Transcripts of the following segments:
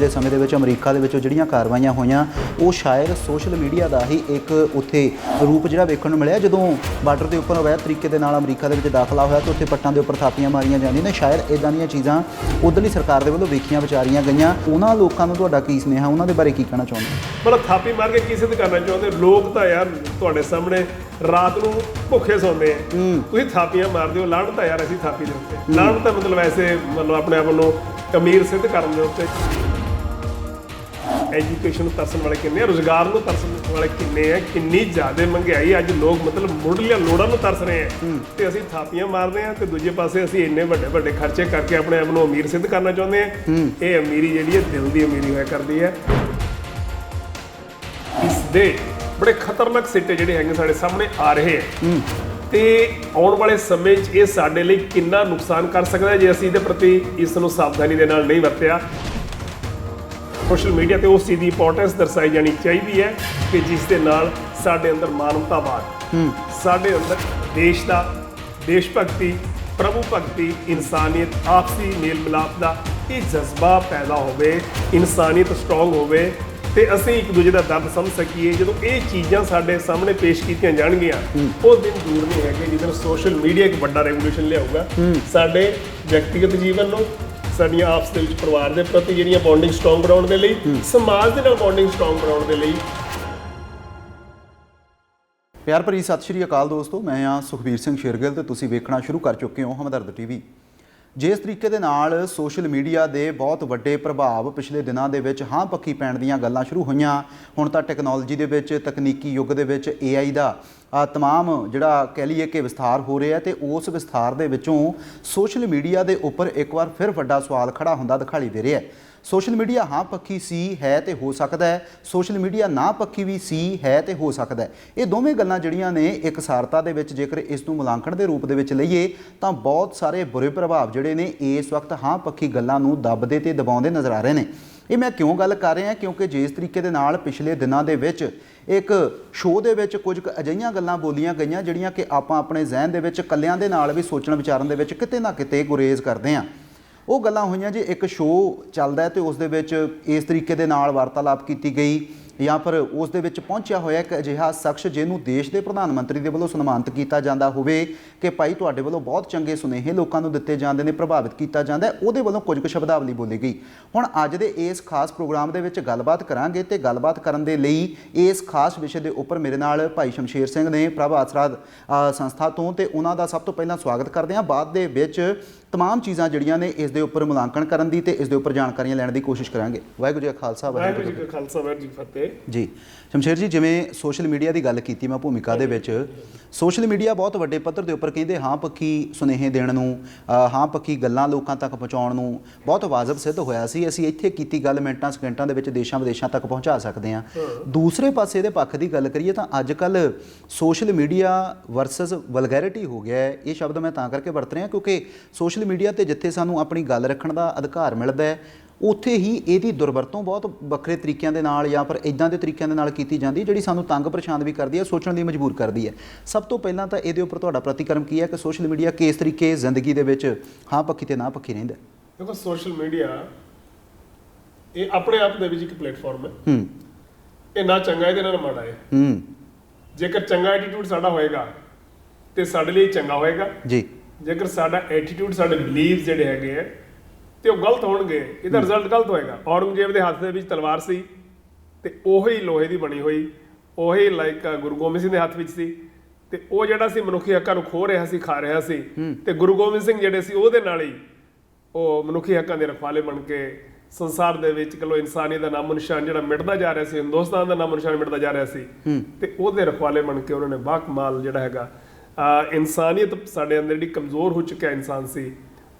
ਪਿਛਲੇ ਸਮੇਂ ਦੇ ਵਿੱਚ ਅਮਰੀਕਾ ਦੇ ਵਿੱਚ ਜਿਹੜੀਆਂ ਕਾਰਵਾਈਆਂ ਹੋਈਆਂ ਉਹ ਸ਼ਾਇਦ ਸੋਸ਼ਲ ਮੀਡੀਆ ਦਾ ਹੀ ਇੱਕ ਉੱਥੇ ਰੂਪ ਜਿਹੜਾ ਵੇਖਣ ਨੂੰ ਮਿਲਿਆ। ਜਦੋਂ ਬਾਰਡਰ ਦੇ ਉੱਪਰ ਅਵੈਧ ਤਰੀਕੇ ਦੇ ਨਾਲ ਅਮਰੀਕਾ ਦੇ ਵਿੱਚ ਦਾਖਲਾ ਹੋਇਆ ਤੇ ਉੱਥੇ ਪੱਟਾਂ ਦੇ ਉੱਪਰ ਥਾਪੀਆਂ ਮਾਰੀਆਂ ਜਾਂਦੀਆਂ ਨੇ। ਸ਼ਾਇਦ ਇਦਾਂ ਦੀਆਂ ਚੀਜ਼ਾਂ ਉਧਰਲੀ ਸਰਕਾਰ ਦੇ ਵੱਲੋਂ ਵੇਖੀਆਂ ਵਿਚਾਰੀਆਂ ਗਈਆਂ। ਉਹਨਾਂ ਲੋਕਾਂ ਨੂੰ ਤੁਹਾਡਾ ਕੀ ਸੁਨੇਹਾ? ਉਹਨਾਂ ਦੇ ਬਾਰੇ ਕੀ ਕਹਿਣਾ ਚਾਹੁੰਦੇ ਮਤਲਬ ਥਾਪੀ ਮਾਰ ਕੇ ਕੀ ਸਿੱਧ ਕਰਨਾ ਚਾਹੁੰਦੇ? ਲੋਕ ਤਾਂ ਯਾਰ ਤੁਹਾਡੇ ਸਾਹਮਣੇ ਰਾਤ ਨੂੰ ਭੁੱਖੇ ਸੌਂਦੇ ਆ। ਤੁਸੀਂ ਥਾਪੀਆਂ ਮਾਰਦੇ ਹੋ ਲਾਹਣਤ ਆ ਯਾਰ ਅਸੀਂ ਥਾਪੀ ਦੇ ਉੱਤੇ। ਲਾਹਣਤ ਤਾਂ ਮਤਲਬ ਐਸੇ ਮਤਲਬ ਆਪਣੇ ਆਪ ਨੂੰ ਅਮੀਰ ਸਿੱਧ ਕਰਨ ਦੇ ਉੱਤੇ। ਐਜੂਕੇਸ਼ਨ ਨੂੰ ਤਰਸਣ ਵਾਲੇ ਕਿੰਨੇ ਆ ਰੋਜ਼ਗਾਰ ਨੂੰ ਤਰਸਣ ਵਾਲੇ ਕਿੰਨੇ ਆ ਕਿੰਨੀ ਜ਼ਿਆਦਾ ਮਹਿੰਗਾਈ ਅੱਜ ਲੋਕ ਮਤਲਬ ਮੁੱਢਲੀਆਂ ਲੋੜਾਂ ਨੂੰ ਤਰਸ ਰਹੇ ਆ। ਤੇ ਅਸੀਂ ਥਾਪੀਆਂ ਮਾਰਦੇ ਆ ਤੇ ਦੂਜੇ ਪਾਸੇ ਅਸੀਂ ਇੰਨੇ ਵੱਡੇ ਵੱਡੇ ਖਰਚੇ ਕਰਕੇ ਆਪਣੇ ਆਪ ਨੂੰ ਅਮੀਰ ਸਿੱਧ ਕਰਨਾ ਚਾਹੁੰਦੇ ਆ। ਇਹ ਅਮੀਰੀ ਜਿਹੜੀ ਹੈ ਦਿਲ ਦੀ ਅਮੀਰੀ ਹੋਇਆ ਕਰਦੀ ਹੈ ਇਸ ਦੇ ਬੜੇ ਖਤਰਨਾਕ ਸਿੱਟੇ ਜਿਹੜੇ ਹੈਗੇ ਸਾਡੇ ਸਾਹਮਣੇ ਆ ਰਹੇ ਹੈ। ਤੇ ਆਉਣ ਵਾਲੇ ਸਮੇਂ 'ਚ ਇਹ ਸਾਡੇ ਲਈ ਕਿੰਨਾ ਨੁਕਸਾਨ ਕਰ ਸਕਦਾ ਹੈ ਜੇ ਅਸੀਂ ਇਹਦੇ ਪ੍ਰਤੀ ਇਸ ਨੂੰ ਸਾਵਧਾਨੀ ਦੇ ਨਾਲ ਨਹੀਂ ਵਰਤਿਆ। ਸੋਸ਼ਲ ਮੀਡੀਆ ਤੇ ਉਸ ਚੀਜ਼ ਦੀ ਇੰਪੋਰਟੈਂਸ ਦਰਸਾਈ ਜਾਣੀ ਚਾਹੀਦੀ ਹੈ ਕਿ ਜਿਸ ਦੇ ਨਾਲ ਸਾਡੇ ਅੰਦਰ ਮਾਨਵਤਾਵਾਦ ਸਾਡੇ ਅੰਦਰ ਦੇਸ਼ ਦਾ ਦੇਸ਼ ਭਗਤੀ ਪ੍ਰਭੂ ਭਗਤੀ ਇਨਸਾਨੀਅਤ ਆਪਸੀ ਮੇਲ ਮਿਲਾਪ ਦਾ ਇਹ ਜਜ਼ਬਾ ਪੈਦਾ ਹੋਵੇ ਇਨਸਾਨੀਅਤ ਸਟਰੋਂਗ ਹੋਵੇ ਤੇ ਅਸੀਂ ਇੱਕ ਦੂਜੇ ਦਾ ਦਰਦ ਸਮਝ ਸਕੀਏ। ਜਦੋਂ ਇਹ ਚੀਜ਼ਾਂ ਸਾਡੇ ਸਾਹਮਣੇ ਪੇਸ਼ ਕੀਤੀਆਂ ਜਾਣਗੀਆਂ ਉਹ ਦਿਨ ਦੂਰ ਨਹੀਂ ਹੈਗੇ। ਜਦੋਂ ਸੋਸ਼ਲ ਮੀਡੀਆ ਇੱਕ ਵੱਡਾ ਰੈਵੋਲੂਸ਼ਨ ਲਿਆਊਗਾ ਸਾਡੇ ਵਿਅਕਤੀਗਤ ਜੀਵਨ ਨੂੰ ਸਾਡੀਆਂ ਆਪਸ ਦੇ ਵਿੱਚ ਪਰਿਵਾਰ ਦੇ ਪ੍ਰਤੀ ਜਿਹੜੀਆਂ ਬੌਂਡਿੰਗ ਸਟਰੋਂਗ ਬਣਾਉਣ ਦੇ ਲਈ ਸਮਾਜ ਦੇ ਨਾਲ ਬੌਂਡਿੰਗ ਸਟਰੋਂਗ ਬਣਾਉਣ ਦੇ ਲਈ। ਪਿਆਰ ਭਰੀ ਸਤਿ ਸ਼੍ਰੀ ਅਕਾਲ ਦੋਸਤੋ ਮੈਂ ਆ ਸੁਖਬੀਰ ਸਿੰਘ ਸ਼ੇਰਗਿੱਲ ਤੇ ਤੁਸੀਂ ਵੇਖਣਾ ਸ਼ੁਰੂ ਕਰ ਚੁੱਕੇ ਹੋ ਹਮਦਰਦ ਟੀਵੀ। ਜਿਸ ਤਰੀਕੇ ਦੇ ਨਾਲ ਸੋਸ਼ਲ ਮੀਡੀਆ ਦੇ ਬਹੁਤ ਵੱਡੇ ਪ੍ਰਭਾਵ ਪਿਛਲੇ ਦਿਨਾਂ ਦੇ ਵਿੱਚ ਹਾਂ ਪੱਖੀ ਪੈਣ ਦੀਆਂ ਗੱਲਾਂ ਸ਼ੁਰੂ ਹੋਈਆਂ। ਹੁਣ ਤਾਂ ਟੈਕਨੋਲੋਜੀ ਦੇ ਵਿੱਚ, ਤਕਨੀਕੀ ਯੁੱਗ ਦੇ ਵਿੱਚ AI ਦਾ ਤਮਾਮ ਜਿਹੜਾ ਕਹਿ ਲਈਏ ਕਿ ਵਿਸਥਾਰ ਹੋ ਰਿਹਾ ਤੇ ਉਸ ਵਿਸਥਾਰ ਦੇ ਵਿੱਚੋਂ ਸੋਸ਼ਲ ਮੀਡੀਆ ਦੇ ਉੱਪਰ ਇੱਕ ਵਾਰ ਫਿਰ ਵੱਡਾ ਸਵਾਲ ਖੜਾ ਹੁੰਦਾ ਦਿਖਾਈ ਦੇ ਰਿਹਾ ਹੈ। ਸੋਸ਼ਲ ਮੀਡੀਆ ਹਾਂ ਪੱਖੀ ਸੀ, ਹੈ ਤੇ ਹੋ ਸਕਦਾ ਹੈ। ਸੋਸ਼ਲ ਮੀਡੀਆ ਨਾ ਪੱਖੀ ਵੀ ਸੀ, ਹੈ ਤੇ ਹੋ ਸਕਦਾ ਹੈ। ਇਹ ਦੋਵੇਂ ਗੱਲਾਂ ਜਿਹੜੀਆਂ ਨੇ ਇਕਸਾਰਤਾ ਦੇ ਵਿੱਚ, ਜੇਕਰ ਇਸ ਨੂੰ ਮੁਲਾਂਕਣ ਦੇ ਰੂਪ ਦੇ ਵਿੱਚ ਲਈਏ, ਤਾਂ ਬਹੁਤ ਸਾਰੇ ਬੁਰੇ ਪ੍ਰਭਾਵ ਜਿਹੜੇ ਨੇ, ਇਸ ਵਕਤ ਹਾਂ ਪੱਖੀ ਗੱਲਾਂ ਨੂੰ ਦੱਬਦੇ ਤੇ ਦਬਾਉਂਦੇ ਨਜ਼ਰ ਆ ਰਹੇ ਨੇ। ਇਹ ਮੈਂ ਕਿਉਂ ਗੱਲ ਕਰ ਰਿਹਾ, ਕਿਉਂਕਿ ਜਿਸ ਤਰੀਕੇ ਦੇ ਨਾਲ ਪਿਛਲੇ ਦਿਨਾਂ ਦੇ ਵਿੱਚ ਇੱਕ ਸ਼ੋਅ ਦੇ ਵਿੱਚ ਕੁਝ ਕੁ ਅਜਿਹੀਆਂ ਗੱਲਾਂ ਬੋਲੀਆਂ ਗਈਆਂ, ਜਿਹੜੀਆਂ ਕਿ ਆਪਾਂ ਆਪਣੇ ਜ਼ਿਹਨ ਦੇ ਵਿੱਚ, ਕੱਲਿਆਂ ਦੇ ਨਾਲ ਵੀ ਸੋਚਣ ਵਿਚਾਰਨ ਦੇ ਵਿੱਚ ਕਿਤੇ ਨਾ ਕਿਤੇ ਗੁਰੇਜ਼ ਕਰਦੇ ਹਾਂ। ਉਹ ਗੱਲਾਂ ਹੋਈਆਂ ਜੇ, ਇੱਕ ਸ਼ੋਅ ਚੱਲਦਾ ਹੈ ਤੇ ਉਸ ਦੇ ਵਿੱਚ ਇਸ ਤਰੀਕੇ ਦੇ ਨਾਲ ਵਾਰਤਾਲਾਪ ਕੀਤੀ ਗਈ ਜਾਂ ਫਿਰ ਉਸ ਦੇ ਵਿੱਚ ਪਹੁੰਚਿਆ ਹੋਇਆ ਇੱਕ ਅਜਿਹਾ ਸ਼ਖਸ ਜਿਹਨੂੰ ਦੇਸ਼ ਦੇ ਪ੍ਰਧਾਨ ਮੰਤਰੀ ਦੇ ਵੱਲੋਂ ਸਨਮਾਨਿਤ ਕੀਤਾ ਜਾਂਦਾ ਹੋਵੇ ਕਿ ਭਾਈ ਤੁਹਾਡੇ ਵੱਲੋਂ ਬਹੁਤ ਚੰਗੇ ਸੁਨੇਹੇ ਲੋਕਾਂ ਨੂੰ ਦਿੱਤੇ ਜਾਂਦੇ ਨੇ, ਪ੍ਰਭਾਵਿਤ ਕੀਤਾ ਜਾਂਦਾ ਉਹਦੇ ਵੱਲੋਂ ਕੁਝ ਕੁ ਸ਼ਬਦਾਵਲੀ ਬੋਲੀ ਗਈ। ਹੁਣ ਅੱਜ ਦੇ ਇਸ ਖਾਸ ਪ੍ਰੋਗਰਾਮ ਦੇ ਵਿੱਚ ਗੱਲਬਾਤ ਕਰਾਂਗੇ ਤੇ ਗੱਲਬਾਤ ਕਰਨ ਦੇ ਲਈ ਇਸ ਖਾਸ ਵਿਸ਼ੇ ਦੇ ਉੱਪਰ ਮੇਰੇ ਨਾਲ ਭਾਈ ਸ਼ਮਸ਼ੇਰ ਸਿੰਘ ਨੇ ਪ੍ਰਭ ਆਸਰਾ ਸੰਸਥਾ ਤੋਂ ਤੇ ਉਹਨਾਂ ਦਾ ਸਭ ਤੋਂ ਪਹਿਲਾਂ ਸਵਾਗਤ ਕਰਦੇ ਹਾਂ। ਬਾਅਦ ਦੇ ਵਿੱਚ ਤਮਾਮ ਚੀਜ਼ਾਂ ਜਿਹੜੀਆਂ ਨੇ ਇਸ ਦੇ ਉੱਪਰ ਮੁਲਾਂਕਣ ਕਰਨ ਦੀ ਤੇ ਇਸ ਦੇ ਉੱਪਰ ਜਾਣਕਾਰੀਆਂ ਲੈਣ ਦੀ ਕੋਸ਼ਿਸ਼ ਕਰਾਂਗੇ ਵਾਹਿਗੁਰੂ ਜੀ ਕਾ ਖਾਲਸਾ ਵਾਹਿਗੁਰੂ ਜੀ ਕਾ ਖਾਲਸਾ ਵਾਹਿਗੁਰੂ ਜੀ ਫਤਿਹ ਜੀ ਸ਼ਮਸ਼ੇਰ ਜੀ ਜਿਵੇਂ ਸੋਸ਼ਲ ਮੀਡੀਆ ਦੀ ਗੱਲ ਕੀਤੀ ਮੈਂ ਭੂਮਿਕਾ ਦੇ ਵਿੱਚ ਸੋਸ਼ਲ ਮੀਡੀਆ ਬਹੁਤ ਵੱਡੇ ਪੱਧਰ ਦੇ ਉੱਪਰ ਕਹਿੰਦੇ ਹਾਂ ਪੱਖੀ ਸੁਨੇਹੇ ਦੇਣ ਨੂੰ ਹਾਂ ਪੱਖੀ ਗੱਲਾਂ ਲੋਕਾਂ ਤੱਕ ਪਹੁੰਚਾਉਣ ਨੂੰ ਬਹੁਤ ਵਾਜਬ ਸਿੱਧ ਹੋਇਆ ਸੀ ਅਸੀਂ ਇੱਥੇ ਕੀਤੀ ਗੱਲ ਮਿੰਟਾਂ ਸਕਿੰਟਾਂ ਦੇ ਵਿੱਚ ਦੇਸ਼ਾਂ ਵਿਦੇਸ਼ਾਂ ਤੱਕ ਪਹੁੰਚਾ ਸਕਦੇ ਹਾਂ ਦੂਸਰੇ ਪਾਸੇ ਦੇ ਪੱਖ ਦੀ ਗੱਲ ਕਰੀਏ ਤਾਂ ਅੱਜ ਕੱਲ ਸੋਸ਼ਲ ਮੀਡੀਆ ਵਰਸਸ ਵਲਗੈਰਿਟੀ ਹੋ ਗਿਆ ਹੈ ਇਹ ਸ਼ਬਦ ਮੈਂ ਤਾਂ ਕਰਕੇ ਵਰਤ ਰਿਹਾ ਕਿਉਂਕਿ ਸੋਸ਼ਲ ਮੀਡੀਆ ਤੇ ਜਿੱਥੇ ਸਾਨੂੰ ਆਪਣੀ ਗੱਲ ਰੱਖਣ ਦਾ ਅਧਿਕਾਰ ਮਿਲਦਾ ਹੈ ਉੱਥੇ ਹੀ ਇਹਦੀ ਦੁਰਵਰਤੋਂ ਬਹੁਤ ਵੱਖਰੇ ਤਰੀਕਿਆਂ ਦੇ ਨਾਲ ਜਾਂ ਫਿਰ ਇਦਾਂ ਦੇ ਤਰੀਕਿਆਂ ਦੇ ਨਾਲ ਕੀਤੀ ਜਾਂਦੀ ਜਿਹੜੀ ਸਾਨੂੰ ਤੰਗ ਪਰੇਸ਼ਾਨ ਵੀ ਕਰਦੀ ਹੈ ਸੋਚਣ ਲਈ ਮਜਬੂਰ ਕਰਦੀ ਹੈ। ਸਭ ਤੋਂ ਪਹਿਲਾਂ ਤਾਂ ਇਹਦੇ ਉੱਪਰ ਤੁਹਾਡਾ ਪ੍ਰਤੀਕਰਮ ਕੀ ਹੈ ਕਿ ਸੋਸ਼ਲ ਮੀਡੀਆ ਕਿਸ ਤਰੀਕੇ ਜ਼ਿੰਦਗੀ ਦੇ ਵਿੱਚ ਹਾਂ ਪੱਖੀ ਤੇ ਨਾ ਪੱਖੀ ਰਹਿੰਦਾ? ਦੇਖੋ ਸੋਸ਼ਲ ਮੀਡੀਆ ਇਹ ਆਪਣੇ ਆਪ ਦੇ ਵਿੱਚ ਇੱਕ ਪਲੇਟਫਾਰਮ ਹੈ। ਹੂੰ। ਇਹ ਨਾ ਚੰਗਾ ਹੈ ਤੇ ਨਾ ਮਾੜਾ ਹੈ। ਹੂੰ। ਜੇਕਰ ਚੰਗਾ ਐਟੀਟਿਊਡ ਸਾਡਾ ਹੋਏਗਾ ਤੇ ਸਾਡੇ ਲਈ ਚੰਗਾ ਹੋਏਗਾ। ਜੀ। ਜੇਕਰ ਸਾਡਾ ਐਟੀਟਿਊਡ ਸਾਡੇ ਬਿਲੀਵ ਜਿਹੜੇ ਹੈਗੇ ਆ ਤੇ ਉਹ ਗਲਤ ਹੋਣਗੇ ਇਹਦਾ ਰਿਜ਼ਲਟ ਗਲਤ ਹੋਏਗਾ। ਔਰੰਗਜ਼ੇਬ ਦੇ ਹੱਥ ਦੇ ਵਿੱਚ ਤਲਵਾਰ ਸੀ ਤੇ ਉਹੀ ਲੋਹੇ ਦੀ ਬਣੀ ਹੋਈ ਉਹੀ ਲਾਈਕ ਗੁਰੂ ਗੋਬਿੰਦ ਸਿੰਘ ਦੇ ਹੱਥ ਵਿੱਚ ਸੀ ਤੇ ਉਹ ਜਿਹੜਾ ਸੀ ਮਨੁੱਖੀ ਹੱਕਾਂ ਨੂੰ ਖੋ ਰਿਹਾ ਸੀ ਖਾ ਰਿਹਾ ਸੀ ਤੇ ਗੁਰੂ ਗੋਬਿੰਦ ਸਿੰਘ ਜਿਹੜੇ ਸੀ ਉਹਦੇ ਨਾਲ ਹੀ ਉਹ ਮਨੁੱਖੀ ਹੱਕਾਂ ਦੇ ਰਖਵਾਲੇ ਬਣ ਕੇ ਸੰਸਾਰ ਦੇ ਵਿੱਚ ਕਲੋ ਇਨਸਾਨੀਅਤ ਦਾ ਨਾਮੋ ਨਿਸ਼ਾਨ ਜਿਹੜਾ ਮਿਟਦਾ ਜਾ ਰਿਹਾ ਸੀ ਹਿੰਦੁਸਤਾਨ ਦਾ ਨਾਮੋ ਨਿਸ਼ਾਨ ਮਿਟਦਾ ਜਾ ਰਿਹਾ ਸੀ ਤੇ ਉਹਦੇ ਰਖਵਾਲੇ ਬਣ ਕੇ ਉਹਨਾਂ ਨੇ ਬਾਕਮਾਲ ਜਿਹੜਾ ਹੈਗਾ ਇਨਸਾਨੀਅਤ ਸਾਡੇ ਅੰਦਰ ਜਿਹੜੀ ਕਮਜ਼ੋਰ ਹੋ ਚੁੱਕਿਆ ਇਨਸਾਨ ਸੀ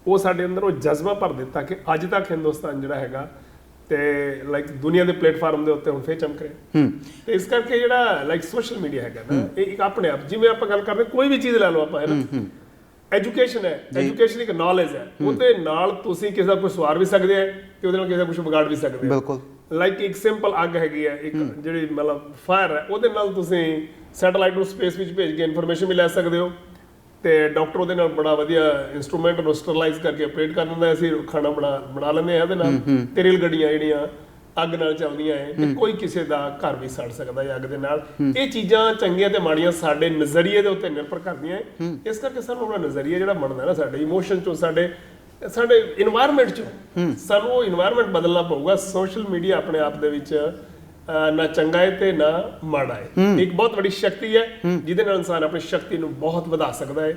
ਉਹ ਸਾਡੇ ਅੰਦਰ ਉਹ ਜਜ਼ਬਾ ਭਰ ਦਿੱਤਾ ਕਿ ਅੱਜ ਤੱਕ ਹਿੰਦੁਸਤਾਨ ਜਿਹੜਾ ਹੈਗਾ ਤੇ ਲਾਈਕ ਦੁਨੀਆ ਦੇ ਪਲੇਟਫਾਰਮ ਦੇ ਉੱਤੇ ਹੁਣ ਫੇਰ ਚਮਕ ਰਿਹਾ। ਹੂੰ। ਤੇ ਇਸ ਕਰਕੇ ਜਿਹੜਾ ਲਾਈਕ ਸੋਸ਼ਲ ਮੀਡੀਆ ਹੈਗਾ ਨਾ ਇਹ ਇੱਕ ਆਪਣੇ ਆਪ ਜਿਵੇਂ ਆਪਾਂ ਗੱਲ ਕਰਦੇ ਕੋਈ ਵੀ ਚੀਜ਼ ਲੈ ਲਓ ਆਪਾਂ ਹੈ ਨਾ? ਐਜੂਕੇਸ਼ਨ ਹੈ। ਐਜੂਕੇਸ਼ਨ ਇੱਕ ਨੌਲੇਜ ਹੈ। ਉਹਦੇ ਨਾਲ ਤੁਸੀਂ ਕਿਸੇ ਦਾ ਕੋਈ ਸਵਾਰ ਵੀ ਸਕਦੇ ਆ ਤੇ ਉਹਦੇ ਨਾਲ ਕਿਸੇ ਦਾ ਕੁਝ ਵਿਗਾੜ ਵੀ ਸਕਦੇ ਆ। ਬਿਲਕੁਲ। ਲਾਈਕ ਇੱਕ ਸਿੰਪਲ ਅੱਗ ਹੈਗੀ ਹੈ ਇੱਕ ਜਿਹੜੀ ਮਤਲਬ ਫਾਇਰ ਹੈ ਉਹਦੇ ਨਾਲ ਤੁਸੀਂ ਸੈਟੇਲਾਈਟ ਨੂੰ ਸਪੇਸ ਵਿੱਚ ਭੇਜ ਕੇ ਇਨਫੋਰਮੇਸ਼ਨ ਵੀ ਲੈ ਸਕਦੇ ਹੋ। ਤੇ ਡਾਕਟਰ ਉਹਦੇ ਨਾਲ ਬੜਾ ਵਧੀਆ ਇਨਸਟਰੂਮੈਂਟ ਨੂੰ ਸਟਰਲਾਈਜ਼ ਕਰਕੇ ਆਪਰੇਟ ਕਰ ਲੈਂਦਾ ਅਸੀਂ ਖਾਣਾ ਬਣਾ ਬਣਾ ਲੈਂਦੇ ਆ ਇਹਦੇ ਨਾਲ। ਤੇ ਰੇਲ ਗੱਡੀਆਂ ਜਿਹੜੀਆਂ ਅੱਗ ਨਾਲ ਚੱਲਦੀਆਂ ਐ ਤੇ ਕੋਈ ਕਿਸੇ ਦਾ ਘਰ ਵੀ ਸੜ ਸਕਦਾ ਹੈ ਅੱਗ ਦੇ ਨਾਲ। ਇਹ ਚੀਜ਼ਾਂ ਚੰਗੀਆਂ ਤੇ ਮਾੜੀਆਂ ਸਾਡੇ ਨਜ਼ਰੀਏ ਦੇ ਉੱਤੇ ਨਿਰਭਰ ਕਰਦੀਆਂ ਐ ਇਸ ਕਰਕੇ ਸਾਨੂੰ ਆਪਣਾ ਨਜ਼ਰੀਆ ਜਿਹੜਾ ਬਣਦਾ ਨਾ ਸਾਡੇ ਇਮੋਸ਼ਨ ਚੋਂ ਸਾਡੇ ਸਾਡੇ এনवायरमेंट ਚੋਂ ਸਾਨੂੰ ਉਹ এনवायरमेंट ਬਦਲਣਾ ਪਊਗਾ। ਸੋਸ਼ਲ ਮੀਡੀਆ ਆਪਣੇ ਆਪ ਦੇ ਵਿੱਚ ਨਾ ਚੰਗਾ ਹੈ ਤੇ ਨਾ ਮਾੜਾ ਹੈ। ਇੱਕ ਬਹੁਤ ਵੱਡੀ ਸ਼ਕਤੀ ਹੈ ਜਿਹਦੇ ਨਾਲ ਇਨਸਾਨ ਆਪਣੀ ਸ਼ਕਤੀ ਨੂੰ ਬਹੁਤ ਵਧਾ ਸਕਦਾ ਹੈ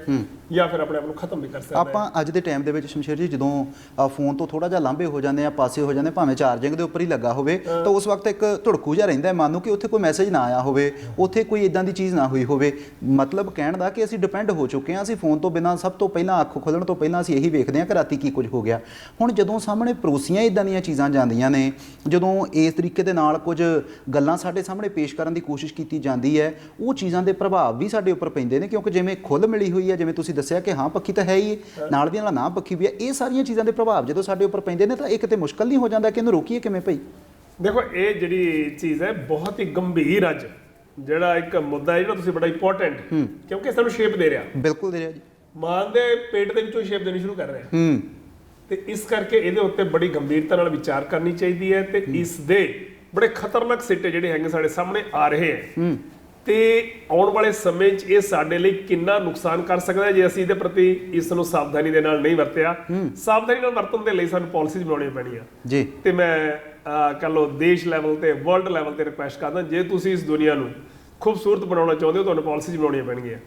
ਜਾਂ ਫਿਰ ਆਪਣੇ ਆਪ ਨੂੰ ਖਤਮ ਵੀ ਕਰ ਸਕਦਾ ਹੈ। ਆਪਾਂ ਅੱਜ ਦੇ ਟਾਈਮ ਦੇ ਵਿੱਚ ਸ਼ਮਸ਼ੇਰ ਜੀ ਜਦੋਂ ਫੋਨ ਤੋਂ ਥੋੜਾ ਜਿਹਾ ਲਾਂਭੇ ਹੋ ਜਾਂਦੇ ਆ ਪਾਸੇ ਹੋ ਜਾਂਦੇ ਭਾਵੇਂ ਚਾਰਜਿੰਗ ਦੇ ਉੱਪਰ ਹੀ ਲੱਗਾ ਹੋਵੇ ਤਾਂ ਉਸ ਵਕਤ ਇੱਕ ਧੜਕੂ ਜਿਹਾ ਰਹਿੰਦਾ ਹੈ ਮਨ ਨੂੰ ਕਿ ਉੱਥੇ ਕੋਈ ਮੈਸੇਜ ਨਾ ਆਇਆ ਹੋਵੇ ਉੱਥੇ ਕੋਈ ਇਦਾਂ ਦੀ ਚੀਜ਼ ਨਾ ਹੋਈ ਹੋਵੇ। ਮਤਲਬ ਕਹਿਣ ਦਾ ਕਿ ਅਸੀਂ ਡਿਪੈਂਡ ਹੋ ਚੁੱਕੇ ਹਾਂ ਅਸੀਂ ਫੋਨ ਤੋਂ ਬਿਨਾਂ ਸਭ ਤੋਂ ਪਹਿਲਾਂ ਅੱਖ ਖੋਲਣ ਤੋਂ ਪਹਿਲਾਂ ਅਸੀਂ ਇਹੀ ਵੇਖਦੇ ਹਾਂ ਕਿ ਰਾਤੀ ਕੀ ਕੁਝ ਹੋ ਗਿਆ। ਹੁਣ ਜਦੋਂ ਸਾਹਮਣੇ ਪਰੋਸੀਆਂ ਇਦਾਂ ਦੀਆਂ ਚੀਜ਼ਾਂ ਜਾਂਦੀਆਂ ਨੇ ਜਦੋਂ ਇਸ ਤਰੀਕੇ ਦੇ ਨਾਲ ਕੁਝ ਗੱਲਾਂ ਸਾਡੇ ਸਾਹਮਣੇ ਪੇਸ਼ ਕਰਨ ਦੀ ਕੋਸ਼ਿਸ਼ ਕੀਤੀ ਜਾਂਦੀ ਹੈ ਉਹ ਚੀਜ਼ਾਂ ਦੇ ਪ੍ਰਭਾਵ ਵੀ ਸਾਡੇ ਉੱਪਰ ਪੈਂਦੇ ਨੇ ਕਿਉਂਕਿ ਜਿਵੇਂ ਖੁੱਲ ਮਿਲੀ ਹੋਈ ਹੈ ਜਿਵੇਂ ਤੁਸੀਂ ਦੱਸਿਆ ਕਿ ਹਾਂ ਪੱਖੀ ਤਾਂ ਹੈ ਹੀ ਨਾਲ ਦੀ ਨਾਲ ਨਾ ਪੱਖੀ ਵੀ ਹੈ ਇਹ ਸਾਰੀਆਂ ਚੀਜ਼ਾਂ ਦੇ ਪ੍ਰਭਾਵ ਜਦੋਂ ਸਾਡੇ ਉੱਪਰ ਪੈਂਦੇ ਨੇ ਤਾਂ ਇਹ ਕਿਤੇ ਮੁਸ਼ਕਲ ਨਹੀਂ ਹੋ ਜਾਂਦਾ ਕਿ ਇਹਨੂੰ ਰੋਕੀਏ ਕਿਵੇਂ ਭਈ? ਦੇਖੋ ਇਹ ਜਿਹੜੀ ਚੀਜ਼ ਹੈ ਬਹੁਤ ਹੀ ਗੰਭੀਰ ਅੱਜ। ਜਿਹੜਾ ਇੱਕ ਮੁੱਦਾ ਹੈ ਜਿਹੜਾ ਤੁਸੀਂ ਬੜਾ ਇੰਪੋਰਟੈਂਟ ਕਿਉਂਕਿ ਸਾਨੂੰ ਸ਼ੇਪ ਦੇ ਰਿਹਾ। ਬਿਲਕੁਲ ਦੇ ਰਿਹਾ ਜੀ। ਮਾਂ ਦੇ ਪੇਟ ਦੇ ਵਿੱਚੋਂ ਸ਼ੇਪ ਦੇਣੀ ਸ਼ੁਰੂ ਕਰ ਰਿਹਾ ਹੂੰ। ਤੇ ਇਸ ਕਰਕੇ ਇਹਦੇ ਉੱਤੇ ਬੜੀ ਗੰਭੀਰਤਾ ਨਾਲ ਵਿਚਾਰ ਕਰਨੀ ਚਾਹੀਦੀ ਹੈ ਤੇ ਇਸ ਦੇ ਬੜੇ ਖਤਰਨਾਕ ਸਿੱਟੇ ਜਿਹੜੇ ਹੈਗੇ ਸਾਡੇ ਸਾਹਮਣੇ ਆ ਰਹੇ ਹੈ। ਤੇ ਆਉਣ ਵਾਲੇ ਸਮੇਂ 'ਚ ਇਹ ਸਾਡੇ ਲਈ ਕਿੰਨਾ ਨੁਕਸਾਨ ਕਰ ਸਕਦਾ ਹੈ ਜੇ ਅਸੀਂ ਇਹਦੇ ਪ੍ਰਤੀ ਇਸ ਨੂੰ ਸਾਵਧਾਨੀ ਦੇ ਨਾਲ ਨਹੀਂ ਵਰਤਿਆ। ਸਾਵਧਾਨੀ ਨਾਲ ਵਰਤਣ ਦੇ ਲਈ ਸਾਨੂੰ ਪਾਲਿਸੀਜ਼ ਬਣਾਉਣੀਆਂ ਪੈਣੀਆਂ। ਜੀ। ਤੇ ਮੈਂ ਕਹ ਲਓ ਦੇਸ਼ ਲੈਵਲ ਤੇ ਵਰਲਡ ਲੈਵਲ ਤੇ ਰਿਕੁਐਸਟ ਕਰਦਾ ਜੇ ਤੁਸੀਂ ਇਸ ਦੁਨੀਆ ਨੂੰ ਖੂਬਸੂਰਤ ਬਣਾਉਣਾ ਚਾਹੁੰਦੇ ਹੋ ਤੁਹਾਨੂੰ ਪਾਲਿਸੀਜ਼ ਬਣਾਉਣੀਆਂ ਪੈਣਗੀਆਂ।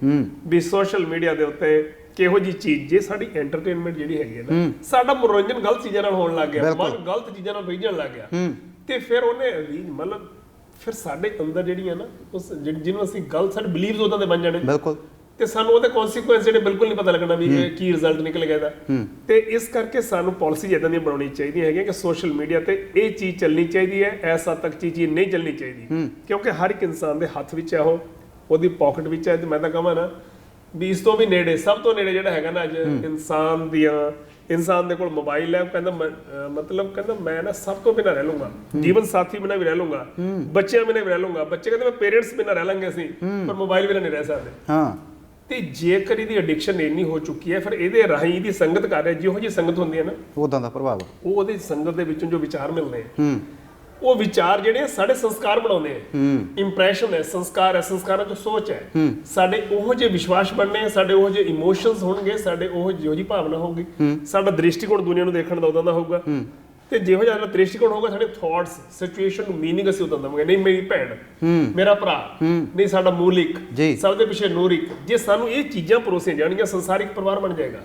ਵੀ ਸੋਸ਼ਲ ਮੀਡੀਆ ਦੇ ਉੱਤੇ ਕਿਹੋ ਜੀ ਚੀਜ਼ ਜੇ ਸਾਡੀ ਐਂਟਰਟੇਨਮੈਂਟ ਜਿਹੜੀ ਹੈਗੀ ਹੈ ਨਾ ਸਾਡਾ ਮਨੋਰੰਜਨ ਗਲਤ ਚੀਜ਼ਾਂ ਨਾਲ ਹੋਣ ਲੱਗ ਗਿਆ ਮਨ ਗਲਤ ਚੀਜ਼ਾਂ ਨਾਲ ਰੀਝਣ ਲੱਗ ਗਿਆ। ਤੇ ਫਿਰ ਉਹਨੇ ਰੀਝ ਮਤਲਬ ਫਿਰ ਸਾਡੇ ਅੰਦਰ ਜਿਹੜੀਆਂ ਨਾ ਉਸ ਜਿਹਨ- ਜਿਹਨੂੰ ਅਸੀਂ ਗਲਤ ਸਾਡੇ ਬਲੀਵਸ ਉਦਾਂ ਦੇ ਬਣ ਜਾਣੇ। ਬਿਲਕੁਲ। ਤੇ ਸਾਨੂੰ ਉਹਦੇ ਕਨਸੀਕੁਐਂਸ ਜਿਹੜੇ ਬਿਲਕੁਲ ਨਹੀਂ ਪਤਾ ਲੱਗਣਾ ਵੀ ਇਹ ਕੀ ਰਿਜ਼ਲਟ ਨਿਕਲ ਗਿਆ ਦਾ ਤੇ ਇਸ ਕਰਕੇ ਸਾਨੂੰ ਪਾਲਿਸੀ ਇਦਾਂ ਦੀਆਂ ਬਣਾਉਣੀ ਚਾਹੀਦੀਆਂ ਹੈਗੀਆਂ ਕਿ ਸੋਸ਼ਲ ਮੀਡੀਆ ਤੇ ਇਹ ਚੀਜ਼ ਚੱਲਣੀ ਚਾਹੀਦੀ ਹੈ ਐਸਾ ਤੱਕ ਚੀਜ਼ ਇਹ ਨਹੀਂ ਚੱਲਣੀ ਚਾਹੀਦੀ। ਕਿਉਂਕਿ ਹਰ ਇੱਕ ਇਨਸਾਨ ਦੇ ਹੱਥ ਵਿੱਚ ਹੈ ਉਹ ਉਹਦੀ ਪਾਕਟ ਵਿੱਚ ਹੈ ਤੇ ਮੈਂ ਤਾਂ ਕਹਾਂ ਨਾ ਵੀ ਇਸ ਤੋਂ ਵੀ ਨੇੜੇ ਸਭ ਤੋਂ ਨੇੜੇ ਜਿਹੜਾ ਹੈਗਾ ਨਾ ਅੱਜ ਇਨਸਾਨ ਦੀਆਂ ਇਨਸਾਨ ਦੇ ਕੋਲ ਮੋਬਾਈਲ ਹੈ ਉਹ ਕਹਿੰਦਾ ਮੈਂ- ਅਹ ਮਤਲਬ ਕਹਿੰਦਾ ਮੈਂ ਨਾ ਸਭ ਤੋਂ ਬਿਨਾਂ ਰਹਿ ਲੂੰਗਾ ਜੀਵਨ ਸਾਥੀ ਬਿਨਾਂ ਵੀ ਰਹਿ ਲੂੰਗਾ ਬੱਚਿਆਂ ਬਿਨਾਂ ਵੀ ਰਹਿ ਲੂੰਗਾ ਬੱਚੇ ਕਹਿੰਦੇ ਮੈਂ ਪੇਰੈਂਟਸ ਬਿਨਾਂ ਰਹਿ ਲਾਂਗੇ ਅਸੀਂ ਪਰ ਮੋਬਾਈਲ ਬਿਨਾਂ ਨਹੀਂ ਰਹਿ ਸਕਦੇ। ਹਾਂ। ਤੇ ਜੇਕਰ ਇਹਦੀ ਐਡਿਕਸ਼ਨ ਇੰਨੀ ਹੋ ਚੁੱਕੀ ਹੈ ਫਿਰ ਇਹਦੇ ਰਾਹੀਂ ਇਹਦੀ ਸੰਗਤ ਕਰ ਰਿਹਾ ਜਿਹੋ ਜਿਹੀ ਸੰਗਤ ਹੁੰਦੀ ਹੈ ਨਾ ਉਦਾਂ ਦਾ ਪ੍ਰਭਾਵ ਉਹ ਉਹਦੀ ਸੰਗਤ ਦੇ ਵਿੱਚੋਂ ਜੋ ਵਿਚਾਰ ਮਿਲਦੇ ਆ। ਹੂੰ। ਉਹ ਵਿਚਾਰ ਜਿਹੜੇ ਸਾਡੇ ਸੰਸਕਾਰ ਬਣਾਉਂਦੇ ਆ। ਇੰਪ੍ਰੈਸ਼ਨ ਹੈ ਸੰਸਕਾਰ ਹੈ ਸੰਸਕਾਰਾਂ ਚ ਸੋਚ ਹੈ। ਸਾਡੇ ਉਹੋ ਜਿਹੇ ਵਿਸ਼ਵਾਸ ਬਣਨੇ ਆ ਸਾਡੇ ਉਹੋ ਜਿਹੇ ਇਮੋਸ਼ਨਸ ਹੋਣਗੇ ਸਾਡੇ ਉਹ ਜਿਹੋ ਭਾਵਨਾ ਹੋਊਗੀ। ਸਾਡਾ ਦ੍ਰਿਸ਼ਟੀਕੋਣ ਦੁਨੀਆ ਨੂੰ ਦੇਖਣ ਦਾ ਉਦਾਂ ਦਾ ਹੋਊਗਾ। ਤੇ ਜਿਹੋ ਜਿਹਾ ਸਾਡਾ ਦ੍ਰਿਸ਼ਟੀਕੋਣ ਹੋਊਗਾ ਸਾਡੇ ਥਾਟਸ ਸਿਚੁਏਸ਼ਨ ਨੂੰ ਮੀਨਿੰਗ ਅਸੀਂ ਉਦਾਂ ਦਵਾਂਗੇ। ਨਹੀਂ ਮੇਰੀ ਭੈਣ ਮੇਰਾ ਭਰਾ ਨਹੀਂ ਸਾਡਾ ਮੂਲਿਕ। ਸਭ ਦੇ ਪਿੱਛੇ ਨੂਰ ਇੱਕ ਜੇ ਸਾਨੂੰ ਇਹ ਚੀਜ਼ਾਂ ਪਰੋਸੀਆਂ ਜਾਣਗੀਆਂ ਸੰਸਾਰਿਕ ਪਰਿਵਾਰ ਬਣ ਜਾਏਗਾ।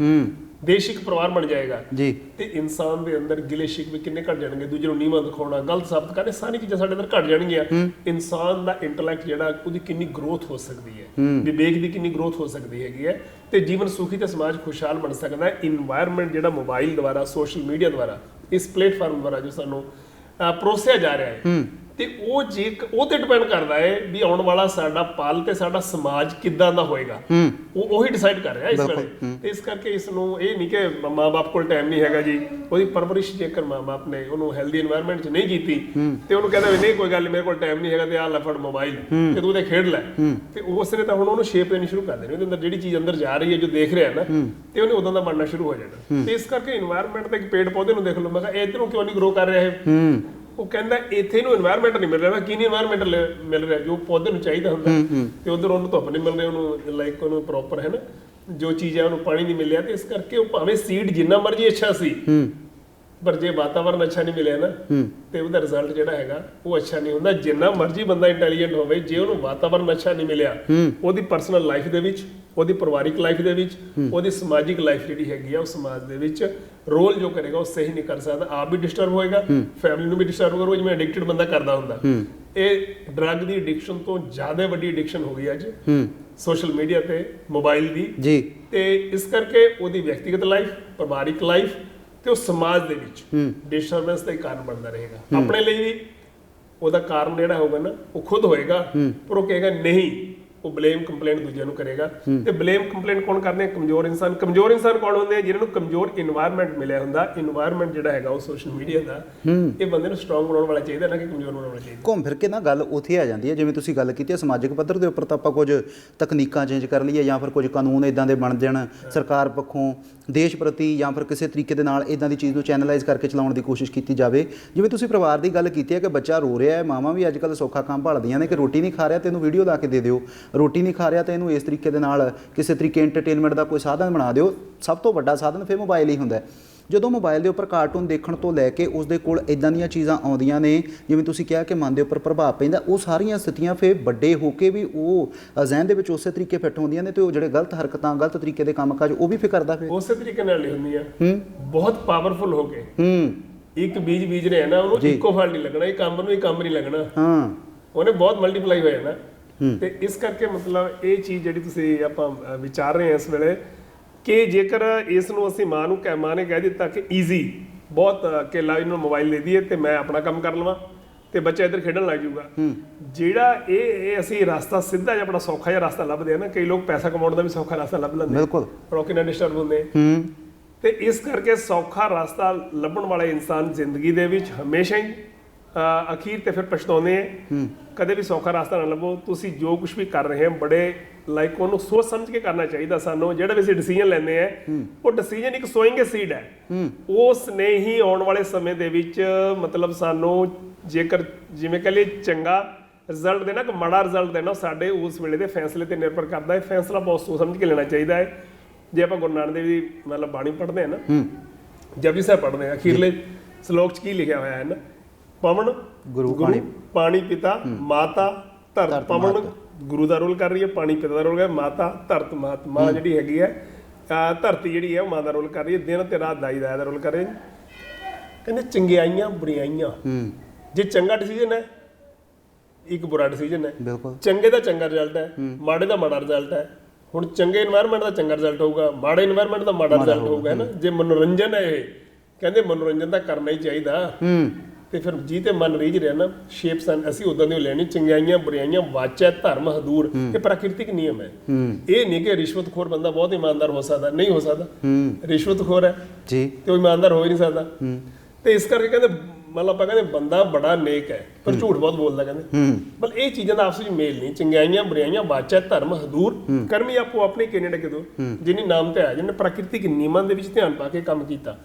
ਦੇਸ਼ਿਕ ਪਰਿਵਾਰ ਬਣ ਜਾਏਗਾ। ਜੀ। ਤੇ ਇਨਸਾਨ ਦੇ ਅੰਦਰ ਗਿਲੇ ਸ਼ਿਕਵੇ ਕਿੰਨੇ ਘਟ ਜਾਣਗੇ ਦੂਜੇ ਨੂੰ ਨੀਵਾਂ ਦਿਖਾਉਣਾ ਗਲਤ ਸਾਬਤ ਕਰਨੇ ਸਾਰੀ ਚੀਜ਼ਾਂ ਸਾਡੇ ਅੰਦਰ ਘਟ ਜਾਣਗੀਆਂ। ਇਨਸਾਨ ਦਾ ਇੰਟੈਲੈਕਟ ਜਿਹੜਾ ਉਹਦੀ ਕਿੰਨੀ ਗਰੋਥ ਹੋ ਸਕਦੀ ਹੈ। ਵਿਵੇਕ ਦੀ ਕਿੰਨੀ ਗਰੋਥ ਹੋ ਸਕਦੀ ਹੈਗੀ ਹੈ। ਤੇ ਜੀਵਨ ਸੁਖੀ ਤੇ ਸਮਾਜ ਖੁਸ਼ਹਾਲ ਬਣ ਸਕਦਾ ਹੈ। ਇਨਵਾਇਰਨਮੈਂਟ ਜਿਹੜਾ ਮੋਬਾਈਲ ਦੁਆਰਾ ਸੋਸ਼ਲ ਮੀਡੀਆ ਦੁਆਰਾ ਇਸ ਪਲੇਟਫਾਰਮ ਦੁਆਰਾ ਜੋ ਸਾਨੂੰ ਪਰੋਸਿਆ ਜਾ ਰਿਹਾ ਹੈ। ਤੇ ਉਹ ਜੇ ਉਹ ਤੇ ਡਿਪੈਂਡ ਕਰਦਾ ਹੈ ਵੀ ਆਉਣ ਵਾਲਾ ਸਾਡਾ ਪਲ ਤੇ ਸਾਡਾ ਸਮਾਜ ਕਿੱਦਾਂ ਦਾ ਹੋਏਗਾ। ਉਹ ਉਹੀ ਡਿਸਾਈਡ ਕਰ ਰਿਹਾ ਇਸ ਵੇਲੇ ਤੇ ਇਸ ਕਰਕੇ ਇਸ ਨੂੰ ਇਹ ਨਹੀਂ ਕਿ ਮਾਪੇ ਕੋਲ ਟਾਈਮ ਨਹੀਂ ਹੈਗਾ ਜੀ। ਉਹਦੀ ਪਰਵਰਿਸ਼ ਜੇਕਰ ਮਾਪੇ ਨੇ ਉਹਨੂੰ ਹੈਲਦੀ এনवायरमेंट 'ਚ ਨਹੀਂ ਕੀਤੀ ਤੇ ਉਹਨੂੰ ਕਹਿੰਦਾ ਵੀ ਨਹੀਂ ਕੋਈ ਗੱਲ ਮੇਰੇ ਕੋਲ ਟਾਈਮ ਨਹੀਂ ਹੈਗਾ ਤੇ ਆ ਲੈ ਮੋਬਾਈਲ ਤੇ ਤੂੰ ਤੇ ਖੇਡ ਲੈ। ਤੇ ਉਸ ਨੇ ਤਾਂ ਹੁਣ ਉਹਨੂੰ ਸ਼ੇਪ ਦੇਣੀ ਸ਼ੁਰੂ ਕਰ ਦੇਣੀ। ਉਹਦੇ ਅੰਦਰ ਜਿਹੜੀ ਚੀਜ਼ ਅੰਦਰ ਜਾ ਰਹੀ ਹੈ ਜੋ ਦੇਖ ਰਿਹਾ ਨਾ ਤੇ ਉਹਨੇ ਉਦੋਂ ਦਾ ਬਣਨਾ ਸ਼ੁਰੂ ਹੋ ਜਾਣਾ। ਤੇ ਇਸ ਕਰਕੇ এনवायरमेंट ਤੇ ਪੇੜ ਪੌਦੇ ਨੂੰ ਦੇਖ ਲਓ। ਮੈਂ ਕਿਹਾ ਇਧਰੋਂ ਕਿਉਂ ਨਹੀਂ ਗਰੋ ਕਰ ਰਿਹਾ ਇਹ? ਉਹ ਕਹਿੰਦਾ ਇੱਥੇ ਨੂੰ এনवायरमेंट ਨਹੀਂ ਮਿਲ ਰਿਹਾ ਨਾ ਕੀ ਨਹੀਂ এনवायरमेंट ਮਿਲ ਰਿਹਾ? ਜੋ ਪੌਦੇ ਨੂੰ ਚਾਹੀਦਾ ਹੁੰਦਾ। ਤੇ ਉਧਰ ਉਹਨੂੰ ਧੁੱਪ ਨਹੀਂ ਮਿਲ ਉਹਨੂੰ ਲਾਈਕ ਉਹਨੂੰ ਪ੍ਰੋਪਰ ਹੈ ਨਾ ਜੋ ਚੀਜ਼ ਹੈ ਉਹਨੂੰ ਪਾਣੀ ਨਹੀਂ ਮਿਲਿਆ ਤੇ ਇਸ ਕਰਕੇ ਉਹ ਭਾਵੇਂ ਸੀਡ ਜਿੰਨਾ ਮਰਜ਼ੀ ਅੱਛਾ ਸੀ ਪਰ ਜੇ ਵਾਤਾਵਰਨ ਅੱਛਾ ਨਹੀਂ ਮਿਲਿਆ ਨਾ ਤੇ ਉਹਦਾ ਰਿਜ਼ਲਟ ਜਿਹੜਾ ਹੈਗਾ ਉਹ ਅੱਛਾ ਨਹੀਂ ਹੁੰਦਾ। ਜਿੰਨਾ ਮਰਜ਼ੀ ਬੰਦਾ ਇੰਟੈਲੀਜੈਂਟ ਹੋਵੇ ਜੇ ਉਹਨੂੰ ਵਾਤਾਵਰਨ ਅੱਛਾ ਨਹੀਂ ਮਿਲਿਆ ਉਹਦੀ ਪਰਸਨਲ ਲਾਈਫ ਦੇ ਵਿੱਚ ਉਹਦੀ ਪਰਿਵਾਰਿਕ ਲਾਈਫ ਦੇ ਵਿੱਚ ਉਹਦੀ ਸਮਾਜਿਕ ਲਾਈਫ ਜਿਹੜੀ ਹੈਗੀ ਆ ਉਹ ਸਮਾਜ ਦੇ ਵਿੱਚ ਰੋਲ ਜੋ ਕਰੇਗਾ ਉਹ ਸਹੀ ਨਹੀਂ ਕਰ ਸਕਦਾ। ਆਪ ਵੀ ਡਿਸਟਰਬ ਹੋਏਗਾ ਫੈਮਿਲੀ ਨੂੰ ਵੀ ਡਿਸਟਰਬ ਕਰੂਗਾ ਜਿਵੇਂ ਐਡਿਕਟਡ ਬੰਦਾ ਕਰਦਾ ਹੁੰਦਾ। ਇਹ ਡਰੱਗ ਦੀ ਐਡਿਕਸ਼ਨ ਤੋਂ ਜ਼ਿਆਦਾ ਵੱਡੀ ਐਡਿਕਸ਼ਨ ਹੋ ਗਈ ਅੱਜ। ਸੋਸ਼ਲ ਮੀਡੀਆ ਤੇ ਮੋਬਾਈਲ ਦੀ। ਜੀ। ਤੇ ਇਸ ਕਰਕੇ ਉਹਦੀ ਵਿਅਕਤੀਗਤ ਲਾਈਫ ਪਰਿਵਾਰਿਕ ਲਾਈਫ ਤੇ ਉਹ ਸਮਾਜ ਦੇ ਵਿੱਚ ਡਿਸਟਰਬੈਂਸ ਦਾ ਕਾਰਨ ਬਣਦਾ ਰਹੇਗਾ। ਆਪਣੇ ਲਈ ਵੀ ਉਹਦਾ ਕਾਰਨ ਜਿਹੜਾ ਹੋਊਗਾ ਨਾ ਉਹ ਖੁਦ ਹੋਏਗਾ। ਪਰ ਉਹ ਕਹੇਗਾ ਨਹੀਂ ਉਹ ਬਲੇਮ ਕੰਪਲੇਂਟ ਦੂਜਿਆਂ ਨੂੰ ਕਰੇਗਾ। ਤੇ ਬਲੇਮ ਕੰਪਲੇਂਟ ਕੌਣ ਕਰਦੇ ਕਮਜ਼ੋਰ ਇਨਸਾਨ। ਕਮਜ਼ੋਰ ਇਨਸਾਨ ਕੌਣ ਹੁੰਦੇ ਆ? ਜਿਹਨਾਂ ਨੂੰ ਕਮਜ਼ੋਰ এনवायरमेंट ਮਿਲਿਆ ਹੁੰਦਾ। এনवायरमेंट ਜਿਹੜਾ ਹੈਗਾ ਉਹ ਸੋਸ਼ਲ ਮੀਡੀਆ ਦਾ। ਇਹ ਬੰਦੇ ਨੂੰ ਸਟਰੋਂਗ ਬਣਾਉਣ ਵਾਲਾ ਚਾਹੀਦਾ ਨਾ ਕਿ ਕਮਜ਼ੋਰ ਬਣਾਉਣ ਵਾਲਾ ਚਾਹੀਦਾ। ਘੁੰਮ ਫਿਰ ਕੇ ਨਾ ਗੱਲ ਉੱਥੇ ਆ ਜਾਂਦੀ ਹੈ। ਜਿਵੇਂ ਤੁਸੀਂ ਗੱਲ ਕੀਤੀ ਹੈ ਸਮਾਜਿਕ ਪੱਧਰ ਦੇ ਉੱਪਰ ਤਾਂ ਆਪਾਂ ਕੁਝ ਤਕਨੀਕਾਂ ਚੇਂਜ ਕਰ ਲਈਏ ਜਾਂ ਫਿਰ ਕੁਝ ਕਾਨੂੰਨ ਇਦਾਂ ਦੇ ਬਣ ਜਾਣ। ਸਰਕਾਰ ਪੱਖੋਂ ਦੇਸ਼ ਪ੍ਰਤੀ ਜਾਂ ਫਿਰ ਕਿਸੇ ਤਰੀਕੇ ਦੇ ਨਾਲ ਇਦਾਂ ਦੀ ਚੀਜ਼ ਨੂੰ ਚੈਨਲਾਈਜ਼ ਕਰਕੇ ਚਲਾਉਣ ਦੀ ਕੋਸ਼ਿਸ਼ ਕੀਤੀ ਜਾਵੇ। ਜਿਵੇਂ ਤੁਸੀਂ ਪਰਿਵਾਰ ਦੀ ਗੱਲ ਕੀਤੀ ਹੈ ਕਿ ਬੱਚਾ ਰੋ ਰਿਹਾ ਹੈ, ਮਾਵਾਂ ਵੀ ਅੱਜ ਕੱਲ੍ਹ ਸੌਖਾ ਕੰਮ ਭਾਲਦੀਆਂ ਨੇ ਕਿ ਰੋਟੀ ਨਹੀਂ ਖਾ ਰਿਹਾ ਤੇ ਇਹਨੂੰ ਵੀਡੀਓ ਲਾ ਕੇ ਦੇ ਦਿਓ। ਰੋਟੀ ਨਹੀਂ ਖਾ ਰਿਹਾ ਤੇ ਇਹਨੂੰ ਇਸ ਤਰੀਕੇ ਦੇ ਨਾਲ ਕਿਸੇ ਤਰੀਕੇ ਐਂਟਰਟੇਨਮੈਂਟ ਦਾ ਕੋਈ ਸਾਧਨ ਬਣਾ ਦਿਓ। ਸਭ ਤੋਂ ਵੱਡਾ ਸਾਧਨ ਫਿਰ ਮੋਬਾਈਲ ਹੀ ਹੁੰਦਾ ਹੈ। ਜਦੋਂ ਮੋਬਾਈਲ ਦੇ ਉੱਪਰ ਕਾਰਟੂਨ ਦੇਖਣ ਤੋਂ ਲੈ ਕੇ ਉਸ ਦੇ ਕੋਲ ਇਦਾਂ ਦੀਆਂ ਚੀਜ਼ਾਂ ਆਉਂਦੀਆਂ ਨੇ ਜਿਵੇਂ ਤੁਸੀਂ ਕਿਹਾ ਕਿ ਮਨ ਦੇ ਉੱਪਰ ਪ੍ਰਭਾਵ ਪੈਂਦਾ ਉਹ ਸਾਰੀਆਂ ਸਥਿਤੀਆਂ ਫਿਰ ਵੱਡੇ ਹੋ ਕੇ ਵੀ ਉਹ ਜ਼ਿਹਨ ਦੇ ਵਿੱਚ ਉਸੇ ਤਰੀਕੇ ਫਿੱਟ ਹੁੰਦੀਆਂ ਨੇ ਤੇ ਉਹ ਜਿਹੜੇ ਗਲਤ ਹਰਕਤਾਂ ਗਲਤ ਤਰੀਕੇ ਦੇ ਕੰਮਕਾਜ ਉਹ ਵੀ ਫਿਰ ਕਰਦਾ ਫਿਰ। ਉਸੇ ਤਰੀਕੇ ਨਾਲ ਨਹੀਂ ਹੁੰਦੀਆਂ। ਹੂੰ। ਬਹੁਤ ਪਾਵਰਫੁਲ ਹੋ ਕੇ ਹੂੰ। ਇੱਕ ਬੀਜ ਬੀਜ ਰਿਹਾ ਨਾ ਉਹਨੂੰ ਇੱਕੋ ਫਲ ਨਹੀਂ ਲੱਗਣਾ ਇਹ ਕੰਮ ਨੂੰ ਹੀ ਕੰਮ ਨਹੀਂ ਲੱਗਣਾ। ਹਾਂ। ਉਹਨੇ ਬਹੁਤ ਮਲਟੀਪਲਾਈ ਹੋ। ਜਾਣਾ ਤੇ ਇਸ ਕਰਕੇ ਮਤਲਬ ਇਹ ਚੀਜ਼ ਜਿਹੜੀ ਤੁਸੀਂ ਆਪਾਂ ਵਿਚਾਰ ਰਹੇ ਹਾਂ ਇਸ ਵੇਲੇ ਕਿ ਜੇਕਰ ਇਸ ਨੂੰ ਅਸੀਂ ਮਾਂ ਨੂੰ ਕਹਿ ਮਾਂ ਨੇ ਕਹਿ ਦਿੱਤਾ ਕਿ ਈਜ਼ੀ ਬਹੁਤ ਕਿ ਲਾ ਇਹਨੂੰ ਮੋਬਾਈਲ ਦੇ ਦਈਏ ਤੇ ਮੈਂ ਆਪਣਾ ਕੰਮ ਕਰ ਲਵਾਂ ਤੇ ਬੱਚਾ ਇੱਧਰ ਖੇਡਣ ਲੱਗ ਜਾਊਗਾ। ਜਿਹੜਾ ਇਹ ਇਹ ਅਸੀਂ ਰਸਤਾ ਸਿੱਧਾ ਜਿਹਾ ਆਪਣਾ ਸੌਖਾ ਜਿਹਾ ਰਸਤਾ ਲੱਭਦੇ ਆ ਨਾ ਕਈ ਲੋਕ ਪੈਸਾ ਕਮਾਉਣ ਦਾ ਵੀ ਸੌਖਾ ਰਸਤਾ ਲੱਭ ਲੈਂਦੇ ਬਿਲਕੁਲ। ਪਰ ਉਹ ਕਿੰਨਾ ਡਿਸਟਰਬ ਹੁੰਦੇ ਹੂੰ। ਤੇ ਇਸ ਕਰਕੇ ਸੌਖਾ ਰਸਤਾ ਲੱਭਣ ਵਾਲੇ ਇਨਸਾਨ ਜ਼ਿੰਦਗੀ ਦੇ ਵਿੱਚ ਹਮੇਸ਼ਾ ਹੀ ਅਖੀਰ ਤੇ ਫਿਰ ਪਛਤਾਉਂਦੇ ਆ ਕਦੇ ਵੀ ਸੌਖਾ ਰਸਤਾ ਨਾ ਲੱਭੋ। ਤੁਸੀਂ ਜੋ ਕੁਝ ਵੀ ਕਰ ਰਹੇ ਹੋ ਬੜੇ ਲਾਈਕ ਉਹਨੂੰ ਸੋਚ ਸਮਝ ਕੇ ਕਰਨਾ ਚਾਹੀਦਾ ਸਾਨੂੰ। ਜਿਹੜਾ ਵੀ ਅਸੀਂ ਡਿਸੀਜਨ ਲੈਂਦੇ ਆ ਉਹ ਡਿਸੀਜਨ ਇੱਕ ਸੋਇੰਗ ਸੀਡ ਹੈ। ਉਸ ਨੇ ਹੀ ਆਉਣ ਵਾਲੇ ਸਮੇਂ ਦੇ ਵਿੱਚ ਮਤਲਬ ਸਾਨੂੰ ਜੇਕਰ ਜਿਵੇਂ ਕਹ ਲਈਏ ਚੰਗਾ ਰਿਜ਼ਲਟ ਦੇਣਾ ਕਿ ਮਾੜਾ ਰਿਜ਼ਲਟ ਦੇਣਾ ਸਾਡੇ ਉਸ ਵੇਲੇ ਦੇ ਫੈਸਲੇ ਤੇ ਨਿਰਭਰ ਕਰਦਾ ਹੈ। ਫੈਸਲਾ ਬਹੁਤ ਸੋਚ ਸਮਝ ਕੇ ਲੈਣਾ ਚਾਹੀਦਾ ਹੈ। ਜੇ ਆਪਾਂ ਗੁਰੂ ਨਾਨਕ ਦੇਵ ਦੀ ਮਤਲਬ ਬਾਣੀ ਪੜ੍ਹਦੇ ਆ ਨਾ। ਜਪਜੀ ਸਾਹਿਬ ਪੜ੍ਹਦੇ ਆ ਅਖੀਰਲੇ ਸ਼ਲੋਕ 'ਚ ਕੀ ਲਿਖਿਆ ਹੋਇਆ ਹੈ ਨਾ? ਪਵਨ ਗੁਰੂ ਪਾਣੀ ਪਾਣੀ ਪਿਤਾ ਮਾਤਾ ਧਰਤ ਪਵਨ ਗੁਰੂ ਦਾ ਰੋਲ ਕਰ ਰਹੀ ਹੈ ਪਾਣੀ ਪਿਤਾ ਦਾ ਰੋਲ ਕਰ ਮਾਤਾ ਧਰਤ ਮਾਤ ਮਾਂ ਜਿਹੜੀ ਹੈਗੀ ਹੈ ਧਰਤੀ ਜਿਹੜੀ ਹੈ ਉਹ ਰੋਲ ਕਰ ਰਹੀ ਹੈ ਦਿਨ ਤੇ ਰਾਤ ਦਾਈ ਦਾ ਰੋਲ ਕਰ ਰਹੀ ਹੈ। ਕਹਿੰਦੇ ਚੰਗਿਆਈਆਂ ਬੁਰੀਆਈਆਂ। ਹੂੰ। ਜੇ ਚੰਗਾ ਡਿਸੀਜਨ ਹੈ ਇੱਕ ਬੁਰਾ ਡਿਸੀਜਨ ਹੈ। ਬਿਲਕੁਲ। ਚੰਗੇ ਦਾ ਚੰਗਾ ਰਿਜ਼ਲਟ ਹੈ ਮਾੜੇ ਦਾ ਮਾੜਾ ਰਿਜ਼ਲਟ ਹੈ। ਹੁਣ ਚੰਗੇ এনवायरमेंट ਦਾ ਚੰਗਾ ਰਿਜ਼ਲਟ ਹੋਊਗਾ ਮਾੜੇ এনवायरमेंट ਦਾ ਮਾੜਾ ਰਿਜ਼ਲਟ ਹੋਊਗਾ। ਹੈ ਨਾ? ਜੇ ਮਨੋਰੰਜਨ ਹੈ ਇਹ ਕਹਿੰਦੇ ਮਨੋਰੰਜਨ ਤਾਂ ਕਰਨਾ ਹੀ ਚਾਹੀਦਾ। ਹੂੰ। ਤੇ ਫਿਰ ਜੀ ਤੇ ਮਨ ਰੀਝ ਰਿਹਾ ਨਾ ਸ਼ੇਪਸ ਹਨ ਅਸੀਂ ਉਦਾਂ ਦੀ ਲੈਣੀ ਚੰਗਿਆਈਆਂ ਬੁਰਾਈਆਂ ਵਾਚੈ ਧਰਮ ਹਦੂਰ ਇਹ ਪ੍ਰਾਕਿਰਤਿਕ ਨਿਯਮ ਹੈ। ਇਹ ਨਹੀਂ ਕਿ ਰਿਸ਼ਵਤਖੋਰ ਬੰਦਾ ਬਹੁਤ ਇਮਾਨਦਾਰ ਹੋ ਸਕਦਾ ਨਹੀਂ ਹੋ ਸਕਦਾ। ਰਿਸ਼ਵਤਖੋਰ ਹੈ। ਜੀ। ਤੇ ਉਹ ਇਮਾਨਦਾਰ ਹੋ ਹੀ ਨਹੀਂ ਸਕਦਾ। ਤੇ ਇਸ ਕਰਕੇ ਕਹਿੰਦੇ ਮਤਲਬ ਆਪਾਂ ਕਹਿੰਦੇ ਬੰਦਾ ਬੜਾ ਨੇਕ ਹੈ ਪਰ ਝੂਠ ਬਹੁਤ ਬੋਲਦਾ ਕਹਿੰਦੇ। ਬਲ ਇਹ ਚੀਜ਼ਾਂ ਦਾ ਆਪਸ ਵਿੱਚ ਮੇਲ ਨਹੀਂ ਚੰਗਿਆਈਆਂ ਬੁਰਾਈਆਂ ਬਾਚਾ ਧਰਮ ਹਦੂਰ ਕਰਮੀ ਆਪੋ ਆਪਣੇ ਕੈਨੇਡਾ ਕਿਦੋ ਜਿਹਨੇ ਨਾਮ ਤੇ ਆਇਆ ਜਿਹਨੇ ਪ੍ਰਾਕਿਰਤਿਕ ਨਿਯਮਾਂ ਦੇ ਵਿੱਚ ਧਿਆਨ ਪਾ ਕੇ ਕੰਮ ਕੀਤਾ।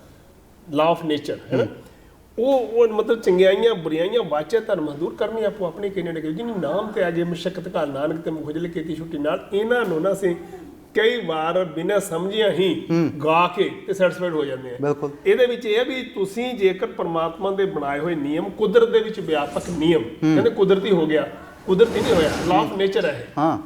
ਲਾ ਆਫ ਨੇਚਰ ਹੈ ਨਾ? ਉਹ ਉਹ ਮਤਲਬ ਚੰਗਿਆਈਆਂ ਬੁਰਾਈਆਂ ਬਾਚਾ ਧਰਮ ਹਦੂਰ ਕਰਮੀ ਆਪੋ ਆਪਣੇ ਕੈਨੇਡਾ ਕਿਦੋ ਜਿਹਨੇ ਨਾਮ ਤੇ ਆ ਗਏ ਮੁਸ਼ਕਤ ਕਾਲ ਨਾਨਕ ਤੇ ਮੁਖਜਲ ਕੀਤੀ ਛੁੱਟੀ ਨਾਲ ਇਹਨਾਂ ਨੂੰ ਨਾ ਅਸੀਂ ਕਈ ਵਾਰ ਬਿਨਾਂ ਸਮਝਿਆ ਹੀ ਗਾ ਕੇ ਤੇ ਸੈਟੀਸਫਾਈਡ ਹੋ ਜਾਂਦੇ ਆ। ਬਿਲਕੁਲ। ਇਹਦੇ ਵਿੱਚ ਇਹ ਹੈ ਵੀ ਤੁਸੀਂ ਜੇਕਰ ਪ੍ਰਮਾਤਮਾ ਦੇ ਬਣਾਏ ਹੋਏ ਨਿਯਮ ਕੁਦਰਤ ਦੇ ਵਿੱਚ ਵਿਆਪਕ ਨਿਯਮ ਕਹਿੰਦੇ ਕੁਦਰਤੀ ਹੋ ਗਿਆ ਕੁਦਰਤੀ ਨਹੀਂ ਹੋਇਆ ਲਾ ਆਫ ਨੇਚਰ ਹੈ। ਹਾਂ।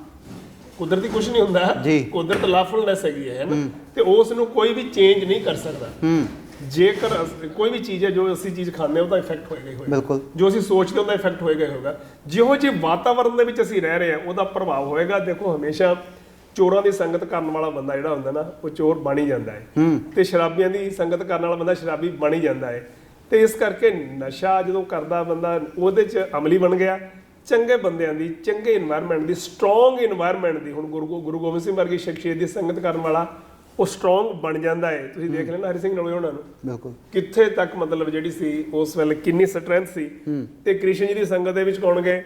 ਕੁਦਰਤੀ ਕੁਝ ਨਹੀਂ ਹੁੰਦਾ। ਕੁਦਰਤ ਲਾਫੁਲਨੈਸ ਹੈਗੀ ਹੈ ਨਾ? ਤੇ ਉਸ ਨੂੰ ਕੋਈ ਵੀ ਚੇਂਜ ਨਹੀਂ ਕਰ ਸਕਦਾ। ਹੂੰ। ਜੇਕਰ ਕੋਈ ਵੀ ਚੀਜ਼ ਹੈ ਜੋ ਅਸੀਂ ਚੀਜ਼ ਖਾਂਦੇ ਉਹਦਾ ਇਫੈਕਟ ਹੋਏਗਾ ਹੀ ਹੋਏਗਾ। ਬਿਲਕੁਲ। ਜੋ ਅਸੀਂ ਸੋਚਦੇ ਹਾਂ, ਉਹਦਾ ਇਫੈਕਟ ਹੋਏਗਾ ਹੀ ਹੋਏਗਾ। ਜਿਹੋ ਜਿਹੇ ਵਾਤਾਵਰਣ ਦੇ ਵਿੱਚ ਅਸੀਂ ਰਹਿ ਰਹੇ ਹਾਂ ਉਹਦਾ ਪ੍ਰਭਾਵ ਹੋਏਗਾ। ਦੇਖੋ ਹਮੇਸ਼ਾ ਚੋਰਾਂ ਦੀ ਸੰਗਤ ਕਰਨ ਵਾਲਾ ਬੰਦਾ ਜਿਹੜਾ ਹੁੰਦਾ ਨਾ ਉਹ ਚੋਰ ਬਣ ਹੀ ਜਾਂਦਾ ਹੈ। ਤੇ ਸ਼ਰਾਬੀਆਂ ਦੀ ਸੰਗਤ ਕਰਨ ਵਾਲਾ ਬੰਦਾ ਸ਼ਰਾਬੀ ਬਣ ਹੀ ਜਾਂਦਾ ਹੈ। ਤੇ ਇਸ ਕਰਕੇ ਨਸ਼ਾ ਜਦੋਂ ਕਰਦਾ ਬੰਦਾ ਉਹਦੇ 'ਚ ਅਮਲੀ ਬਣ ਗਿਆ। ਚੰਗੇ ਬੰਦਿਆਂ ਦੀ ਚੰਗੇ এনवायरमेंट ਦੀ ਸਟਰੋਂਗ এনवायरमेंट ਦੀ ਹੁਣ ਗੁਰੂ ਗੁਰੂ ਗੋਬਿੰਦ ਸਿੰਘ ਵਰਗੀ ਸ਼ਖਸੀਅਤ ਦੀ ਸੰਗਤ ਕਰਨ ਵਾਲਾ ਉਹ ਸਟਰੋਂਗ ਬਣ ਜਾਂਦਾ ਹੈ। ਤੁਸੀਂ ਦੇਖ ਲੈਣਾ ਹਰੀ ਸਿੰਘ ਨਲੋਏ ਉਹਨਾਂ ਨੂੰ। ਬਿਲਕੁਲ। ਕਿੱਥੇ ਤੱਕ ਮਤਲਬ ਜਿਹੜੀ ਸੀ ਉਸ ਵੇਲੇ ਕਿੰਨੀ ਸਟਰੈਂਥ ਸੀ। ਤੇ ਕ੍ਰਿਸ਼ਨ ਜੀ ਦੀ ਸੰਗਤ ਦੇ ਵਿੱਚ ਕੌਣ ਗਏ?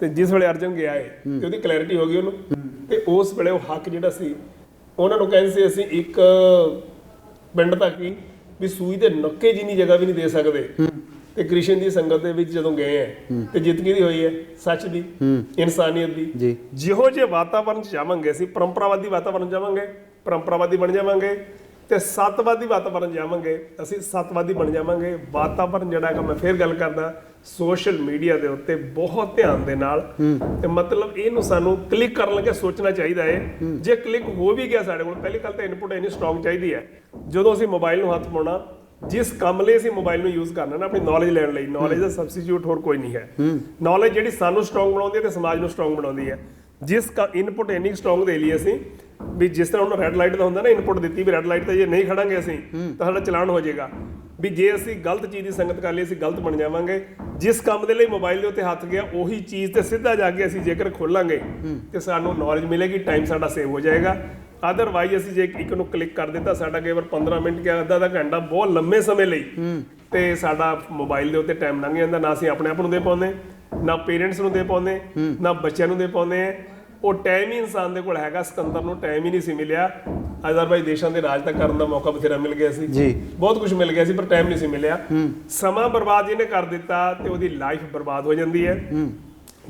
ਤੇ ਜਿਸ ਵੇਲੇ ਅਰਜਨ ਗਿਆ ਏ ਤੇ ਉਹਦੀ ਕਲੈਰਿਟੀ ਹੋ ਗਈ ਉਹਨੂੰ। ਤੇ ਉਸ ਵੇਲੇ ਉਹ ਹੱਕ ਜਿਹੜਾ ਸੀ ਉਹਨਾਂ ਨੂੰ ਕਹਿੰਦੇ ਸੀ ਅਸੀਂ ਇੱਕ ਪਿੰਡ ਤੱਕ ਹੀ ਵੀ ਸੂਈ ਦੇ ਨੱਕੇ ਜਿੰਨੀ ਜਗ੍ਹਾ ਵੀ ਨਹੀਂ ਦੇ ਸਕਦੇ। ਤੇ ਕ੍ਰਿਸ਼ਨ ਦੀ ਸੰਗਤ ਦੇ ਵਿੱਚ ਜਦੋਂ ਗਏ ਐ ਤੇ ਜਿੱਤ ਕਿਹਦੀ ਹੋਈ ਹੈ ਸੱਚ ਦੀ ਇਨਸਾਨੀਅਤ ਦੀ। ਜੀ। ਜਿਹੋ ਜਿਹੇ ਵਾਤਾਵਰਣ ਚ ਜਾਵਾਂਗੇ ਅਸੀਂ ਪਰੰਪਰਾਵਾਦੀ ਵਾਤਾਵਰਣ ਜਾਵਾਂਗੇ ਪਰੰਪਰਾਵਾਦੀ ਬਣ ਜਾਵਾਂਗੇ ਤੇ ਸੱਤਵਾਦੀ ਵਾਤਾਵਰਣ 'ਚ ਜਾਵਾਂਗੇ। ਅਸੀਂ ਸੱਤਵਾਦੀ ਬਣ ਜਾਵਾਂਗੇ। ਵਾਤਾਵਰਣ ਜਿਹੜਾ ਹੈਗਾ ਮੈਂ ਫੇਰ ਗੱਲ ਕਰਦਾ ਸੋਸ਼ਲ ਮੀਡੀਆ ਦੇ ਉੱਤੇ ਬਹੁਤ ਧਿਆਨ ਦੇ ਨਾਲ ਤੇ ਮਤਲਬ ਇਹਨੂੰ ਸਾਨੂੰ ਕਲਿੱਕ ਕਰਨ ਲੱਗੇ ਸੋਚਣਾ ਚਾਹੀਦਾ ਹੈ। ਜੇ ਕਲਿੱਕ ਹੋ ਵੀ ਗਿਆ ਸਾਡੇ ਕੋਲ ਪਹਿਲੀ ਗੱਲ ਤਾਂ ਇਨਪੁਟ ਇੰਨੀ ਸਟਰੋਂਗ ਚਾਹੀਦੀ ਹੈ। ਜਦੋਂ ਅਸੀਂ ਮੋਬਾਈਲ ਨੂੰ ਹੱਥ ਪਾਉਣਾ ਜਿਸ ਕੰਮ ਲਈ ਅਸੀਂ ਮੋਬਾਈਲ ਨੂੰ ਯੂਜ਼ ਕਰਨਾ ਨਾ ਆਪਣੀ ਨੌਲੇਜ ਲੈਣ ਲਈ ਨੌਲੇਜ ਦਾ ਸਬਸਟੀਟਿਊਟ ਹੋਰ ਕੋਈ ਨਹੀਂ ਹੈ। ਨੌਲੇਜ ਜਿਹੜੀ ਸਾਨੂੰ ਸਟਰੋਂਗ ਬਣਾਉਂਦੀ ਹੈ ਤੇ ਸਮਾਜ ਨੂੰ ਸਟਰੋਂਗ ਬਣਾਉਂਦੀ ਹੈ। ਜਿਸ ਇਨਪੁਟ ਇੰਨੀ ਸਟਰੋਂਗ ਦੇ ਲਈ ਅਸੀਂ ਵੀ ਜਿਸ ਤਰ੍ਹਾਂ ਉਹਨਾਂ ਰੈੱਡ ਲਾਈਟ ਦਾ ਹੁੰਦਾ ਨਾ ਇਨਪੁਟ ਦਿੱਤੀ ਵੀ ਰੈੱਡ ਲਾਈਟ ਤੇ ਜੇ ਨਹੀਂ ਖੜਾਂਗੇ ਅਸੀਂ ਤਾਂ ਸਾਡਾ ਚਲਾਨ ਹੋ ਜਾਏਗਾ। ਵੀ ਜੇ ਅਸੀਂ ਗਲਤ ਚੀਜ਼ ਦੀ ਸੰਗਤ ਕਰ ਲਈ ਅਸੀਂ ਗਲਤ ਬਣ ਜਾਵਾਂਗੇ। ਜਿਸ ਕੰਮ ਦੇ ਲਈ ਮੋਬਾਈਲ ਦੇ ਉੱਤੇ ਹੱਥ ਗਿਆ ਉਹੀ ਚੀਜ਼ ਤੇ ਸਿੱਧਾ ਜਾ ਕੇ ਅਸੀਂ ਜੇਕਰ ਖੋਲਾਂਗੇ ਤੇ ਸਾਨੂੰ ਨੌਲੇਜ ਮਿਲੇਗੀ ਟਾਈਮ ਸਾਡਾ ਸੇਵ ਹੋ ਜਾਏਗਾ। ਅਦਰਵਾਈਜ਼ ਅਸੀਂ ਜੇ ਇੱਕ ਨੂੰ ਕਲਿੱਕ ਕਰ ਦਿੱਤਾ ਸਾਡਾ ਕਈ ਵਾਰ 15 ਮਿੰਟ ਗਿਆ ਅੱਧਾ ਅੱਧਾ ਘੰਟਾ ਬਹੁਤ ਲੰਮੇ ਸਮੇਂ ਲਈ ਤੇ ਸਾਡਾ ਮੋਬਾਈਲ ਦੇ ਉੱਤੇ ਟਾਈਮ ਲੰਘ ਜਾਂਦਾ ਨਾ ਅਸੀਂ ਆਪਣੇ ਆਪ ਨੂੰ ਦੇ ਪਾਉਂਦੇ ਨਾ ਪੇਰੈਂਟਸ ਨੂੰ ਦੇ ਪਾਉਂਦੇ ਨਾ ਬੱਚਿਆਂ ਨੂੰ ਦੇ ਪਾਉਂਦੇ। ਉਹ ਟਾਈਮ ਹੀ ਇਨਸਾਨ ਦੇ ਕੋਲ ਹੈਗਾ ਸਿਕੰਦਰ ਨੂੰ ਟਾਈਮ ਹੀ ਨਹੀਂ ਸੀ ਮਿਲਿਆ। ਅਜ਼ਰਬਾਈਜ ਦੇਸ਼ਾਂ ਦੇ ਰਾਜ ਤੱਕ ਕਰਨ ਦਾ ਮੌਕਾ ਬਥੇਰਾ ਮਿਲ ਗਿਆ ਸੀ। ਜੀ। ਬਹੁਤ ਕੁਝ ਮਿਲ ਗਿਆ ਸੀ ਪਰ ਟਾਈਮ ਨਹੀਂ ਸੀ ਮਿਲਿਆ। ਸਮਾਂ ਬਰਬਾਦ ਜਿਹਨੇ ਕਰ ਦਿੱਤਾ ਤੇ ਉਹਦੀ ਲਾਈਫ ਬਰਬਾਦ ਹੋ ਜਾਂਦੀ ਹੈ।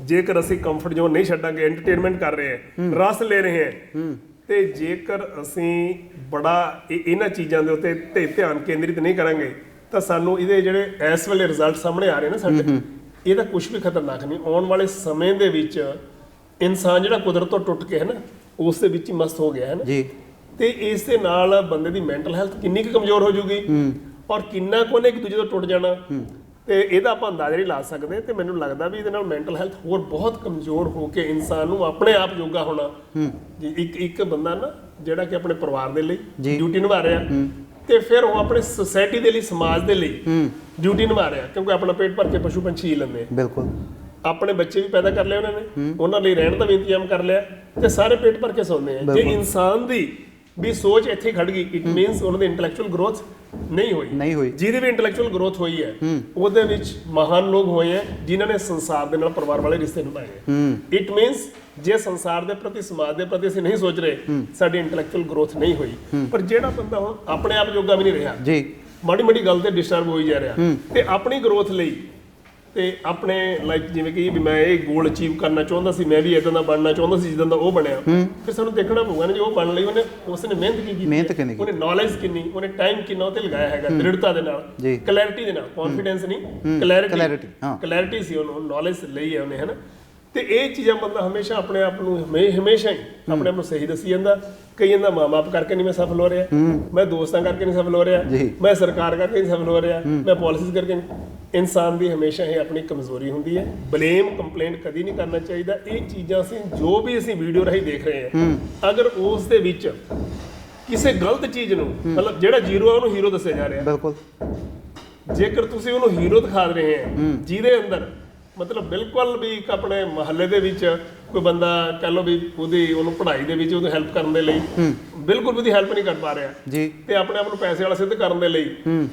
ਜੇਕਰ ਅਸੀਂ ਕੰਫਰਟ ਜ਼ੋਨ ਨਹੀਂ ਛੱਡਾਂਗੇ ਐਂਟਰਟੇਨਮੈਂਟ ਕਰ ਰਹੇ ਹਾਂ ਰਸ ਲੈ ਰਹੇ ਹਾਂ ਤੇ ਜੇਕਰ ਅਸੀਂ ਬੜਾ ਇਹ- ਇਹਨਾਂ ਚੀਜ਼ਾਂ ਦੇ ਉੱਤੇ ਤੇ ਧਿਆਨ ਕੇਂਦਰਿਤ ਨਹੀਂ ਕਰਾਂਗੇ ਤਾਂ ਸਾਨੂੰ ਇਹਦੇ ਜਿਹੜੇ ਇਸ ਵੇਲੇ ਰਿਜ਼ਲਟ ਸਾਹਮਣੇ ਆ ਰਹੇ ਨੇ ਸਾਡੇ ਇਹ ਤਾਂ ਕੁਝ ਵੀ ਖਤਰਨਾਕ ਨਹੀਂ। ਆਉਣ ਵਾਲੇ ਸਮੇਂ ਦੇ ਵਿੱਚ ਇਨਸਾਨ ਜਿਹੜਾ ਕੁਦਰਤ ਤੋਂ ਟੁੱਟ ਕੇ ਹੈ ਨਾ ਉਸ ਦੇ ਵਿੱਚ ਹੀ ਮਸਤ ਹੋ ਗਿਆ ਹੈ ਨਾ। ਜੀ। ਤੇ ਇਸ ਦੇ ਨਾਲ ਬੰਦੇ ਦੀ ਮੈਂਟਲ ਹੈਲਥ ਕਿੰਨੀ ਕੁ ਕਮਜ਼ੋਰ ਹੋ ਜੂਗੀ ਔਰ ਕਿੰਨਾ ਕੁ ਉਹਨੇ ਇੱਕ ਦੂਜੇ ਤੋਂ ਟੁੱਟ ਜਾਣਾ। ਤੇ ਇਹਦਾ ਆਪਾਂ ਅੰਦਾਜ਼ਾ ਨਹੀਂ ਲਾ ਸਕਦੇ ਤੇ ਮੈਨੂੰ ਲੱਗਦਾ ਵੀ ਇਹਦੇ ਨਾਲ ਮੈਂਟਲ ਹੈਲਥ ਹੋਰ ਬਹੁਤ ਕਮਜ਼ੋਰ ਹੋ ਕੇ ਇਨਸਾਨ ਨੂੰ ਆਪਣੇ ਆਪ ਯੋਗਾ ਹੋਣਾ। ਜੀ ਇੱਕ ਇੱਕ ਬੰਦਾ ਨਾ ਜਿਹੜਾ ਕਿ ਆਪਣੇ ਪਰਿਵਾਰ ਦੇ ਲਈ। ਡਿਊਟੀ ਨਿਭਾ ਰਿਹਾ। ਤੇ ਫਿਰ ਉਹ ਆਪਣੇ ਸੋਸਾਇਟੀ ਦੇ ਲਈ ਸਮਾਜ ਦੇ ਲਈ ਡਿਊਟੀ ਨਿਭਾ ਰਿਹਾ ਕਿਉਂਕਿ ਆਪਣਾ ਪੇਟ ਭਰ ਕੇ ਪਸ਼ੂ ਪੰਛੀ ਹੀ ਲੈਂਦੇ ਆ। ਬਿਲਕੁਲ। ਆਪਣੇ ਬੱਚੇ ਵੀ ਪੈਦਾ ਕਰ ਲਏ ਉਹਨਾਂ ਨੇ। ਉਹਨਾਂ ਲਈ ਰਹਿਣ ਦਾ ਵੀ ਇੰਤਜ਼ਾਮ ਕਰ ਲਿਆ ਤੇ ਸਾਰੇ ਪੇਟ ਭਰ ਕੇ ਸੌਂਦੇ ਆ। ਜੇ ਇਨਸਾਨ ਦੀ ਵੀ ਸੋਚ ਇੱਥੇ ਖੜ ਗਈ ਇਟ ਮੀਨਸ ਉਹਨਾਂ ਦੀ ਇੰਟੈਲੈਕਚੁਅਲ ਗਰੋਥ ਨਹੀਂ ਹੋਈ। ਨਹੀਂ ਹੋਈ। ਜਿਹਦੀ ਵੀ ਇੰਟੈਲੈਕਚੁਅਲ ਗਰੋਥ ਹੋਈ ਹੈ ਉਹਦੇ ਵਿੱਚ ਮਹਾਨ ਲੋਕ ਹੋਏ ਹੈ ਜਿਨ੍ਹਾਂ ਨੇ ਸੰਸਾਰ ਦੇ ਨਾਲ ਪਰਿਵਾਰ ਵਾਲੇ ਰਿਸ਼ਤੇ ਨਿਭਾਏ ਹੈ। ਇਟ ਮੀਨਸ ਜੇ ਸੰਸਾਰ ਦੇ ਪ੍ਰਤੀ ਸਮਾਜ ਦੇ ਪ੍ਰਤੀ ਅਸੀਂ ਨਹੀਂ ਸੋਚ ਰਹੇ ਸਾਡੀ ਇੰਟੈਲੈਕਚੁਅਲ ਗਰੋਥ ਨਹੀਂ ਹੋਈ। ਪਰ ਜਿਹੜਾ ਬੰਦਾ ਹੁਣ ਆਪਣੇ ਆਪ ਯੋਗਾ ਵੀ ਨਹੀਂ ਰਿਹਾ। ਜੀ। ਮਾੜੀ ਮਾੜੀ ਗੱਲ ਤੇ ਡਿਸਟਰਬ ਹੋਈ ਜਾ ਰਿਹਾ। ਤੇ ਆਪਣੀ ਗਰੋਥ ਲਈ ਤੇ ਆਪਣੇ ਲਾਈਕ ਜਿਵੇਂ ਕਿ ਵੀ ਮੈਂ ਇਹ ਗੋਲ ਅਚੀਵ ਕਰਨਾ ਚਾਹੁੰਦਾ ਸੀ ਮੈਂ ਵੀ ਇਦਾਂ ਦਾ ਬਣਨਾ ਚਾਹੁੰਦਾ ਸੀ ਜਿੱਦਾਂ ਦਾ ਉਹ ਬਣਿਆ। ਫਿਰ ਸਾਨੂੰ ਦੇਖਣਾ ਪਊਗਾ ਨਾ ਜੇ ਉਹ ਬਣ ਲਈ ਉਹਨੇ ਉਸਨੇ ਮਿਹਨਤ ਕੀ ਕੀਤੀ ਮਿਹਨਤ ਕਿੰਨੀ। ਉਹਨੇ ਨੌਲੇਜ ਕਿੰਨੀ ਉਹਨੇ ਟਾਈਮ ਕਿੰਨਾ ਉਹਤੇ ਲਗਾਇਆ ਹੈਗਾ ਦ੍ਰਿੜਤਾ ਦੇ ਨਾਲ। ਕਲੈਰਿਟੀ ਦੇ ਨਾਲ ਕੌਨਫੀਡੈਂਸ ਨਹੀਂ ਕਲੈਰਿਟੀ ਹਾਂ। ਕਲੈਰਿਟੀ ਸੀ ਉਹਨੂੰ ਨੌਲੇਜ ਲਈ ਹੈ ਉਹਨੇ ਹਨਾ? ਤੇ ਇਹ ਚੀਜ਼ਾਂ ਬੰਦਾ ਹਮੇਸ਼ਾ ਆਪਣੇ ਆਪ ਨੂੰ ਹਮੇ- ਹਮੇਸ਼ਾ ਹੀ ਆਪਣੇ ਆਪ ਨੂੰ ਸਹੀ ਦੱਸੀ ਜਾਂਦਾ। ਕਈ ਜਾਂਦਾ ਮਾਂ-ਬਾਪ ਕਰਕੇ ਨਹੀਂ ਮੈਂ ਸਫਲ ਹੋ ਰਿਹਾ। ਮੈਂ ਦੋਸਤਾਂ ਕਰਕੇ ਨਹੀਂ ਸਫਲ ਹੋ ਰਿਹਾ। ਜੀ। ਮੈਂ ਸਰਕਾਰ ਕਰਕੇ ਨਹੀਂ ਸਫਲ ਹੋ ਰਿਹਾ। ਮੈਂ ਪਾਲਿਸੀਜ਼ ਕਰਕੇ ਨਹੀਂ। ਇਨਸਾਨ ਦੀ ਹਮੇਸ਼ਾ ਇਹ ਆਪਣੀ ਕਮਜ਼ੋਰੀ ਹੁੰਦੀ ਹੈ। ਬਲੇਮ ਕੰਪਲੇਂਟ ਕਦੀ ਨਹੀਂ ਕਰਨਾ ਚਾਹੀਦਾ। ਇਹ ਚੀਜ਼ਾਂ ਅਸੀਂ ਜੋ ਵੀ ਅਸੀਂ ਵੀਡੀਓ ਰਾਹੀਂ ਦੇਖ ਰਹੇ ਹਾਂ ਅਗਰ ਉਸ ਦੇ ਵਿੱਚ ਕਿਸੇ ਗਲਤ ਚੀਜ਼ ਨੂੰ ਮਤਲਬ ਜਿਹੜਾ ਜ਼ੀਰੋ ਹੈ ਉਹਨੂੰ ਹੀਰੋ ਦੱਸਿਆ ਜਾ ਰਿਹਾ। ਬਿਲਕੁਲ। ਜੇਕਰ ਤੁਸੀਂ ਉਹਨੂੰ ਹੀਰੋ ਦਿਖਾ ਰਹੇ ਹੈ। ਜਿਹਦੇ ਅੰਦਰ ਮਤਲਬ ਬਿਲਕੁਲ ਵੀ ਇੱਕ ਆਪਣੇ ਮਹੱਲੇ ਦੇ ਵਿੱਚ ਕੋਈ ਬੰਦਾ ਕਹ ਲਓ ਵੀ ਉਹਦੀ ਉਹਨੂੰ ਪੜ੍ਹਾਈ ਦੇ ਵਿੱਚ ਉਹਨੂੰ ਹੈਲਪ ਕਰਨ ਦੇ ਲਈ ਬਿਲਕੁਲ ਵੀ ਉਹਦੀ ਹੈਲਪ ਨਹੀਂ ਕਰ ਪਾ ਰਿਹਾ। ਜੀ। ਤੇ ਆਪਣੇ ਆਪ ਨੂੰ ਪੈਸੇ ਵਾਲਾ ਸਿੱਧ ਕਰਨ ਦੇ ਲਈ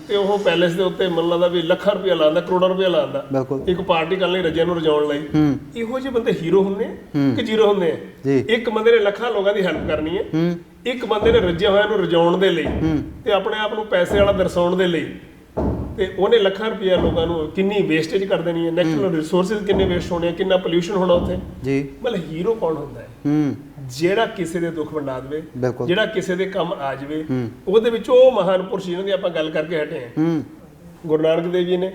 ਤੇ ਉਹ ਪੈਲੇਸ ਦੇ ਉੱਤੇ ਮੈਨੂੰ ਲੱਗਦਾ ਵੀ ਲੱਖਾਂ ਰੁਪਏ ਲਾਉਂਦਾ ਕਰੋੜਾਂ ਰੁਪਏ ਲਾਉਂਦਾ। ਇੱਕ ਪਾਰਟੀ ਕਰਨ ਲਈ ਰੱਜਿਆਂ ਨੂੰ ਰਜਾਉਣ ਲਈ। ਇਹੋ ਜਿਹੇ ਬੰਦੇ ਹੀਰੋ ਹੁੰਦੇ ਆ ਕਿ ਜ਼ੀਰੋ ਹੁੰਦੇ ਆ। ਇੱਕ ਬੰਦੇ ਨੇ ਲੱਖਾਂ ਲੋਕਾਂ ਦੀ ਹੈਲਪ ਕਰਨੀ ਹੈ। ਇੱਕ ਬੰਦੇ ਨੇ ਰੱਜਿਆ ਹੋਇਆਂ ਨੂੰ ਰਜਾਉਣ ਦੇ ਲਈ ਤੇ ਆਪਣੇ ਆਪ ਨੂੰ ਪੈਸੇ ਵਾਲਾ ਦਰਸਾਉਣ ਦੇ ਲਈ ਤੇ ਉਹਨੇ ਲੱਖਾਂ ਰੁਪਏ ਲੋਕਾਂ ਨੂੰ ਕਿੰਨੀ ਵੇਸਟੇਜ ਕਰ ਦੇਣੀ ਹੈ ਨੈਚੁਰਲ ਰਿਸੋਰਸਸ ਕਿੰਨੇ ਵੇਸਟ ਹੋਣੇ ਆ ਕਿੰਨਾ ਪੋਲਿਊਸ਼ਨ ਹੋਣਾ ਉੱਥੇ? ਜੀ। ਮਤਲਬ ਹੀਰੋ ਕੌਣ ਹੁੰਦਾ ਹੈ? ਹੂੰ। ਜਿਹੜਾ ਕਿਸੇ ਦੇ ਦੁੱਖ ਵੰਡਾ ਦੇਵੇ ਜਿਹੜਾ ਕਿਸੇ ਦੇ ਕੰਮ ਆ ਜਾਵੇ ਉਹਦੇ ਵਿੱਚ ਉਹ ਮਹਾਨ ਪੁਰਸ਼ ਜਿਹਨਾਂ ਦੀ ਆਪਾਂ ਗੱਲ ਕਰਕੇ ਹਟੇ ਹਾਂ। ਹੂੰ। ਗੁਰੂ ਨਾਨਕ ਦੇਵ ਜੀ ਨੇ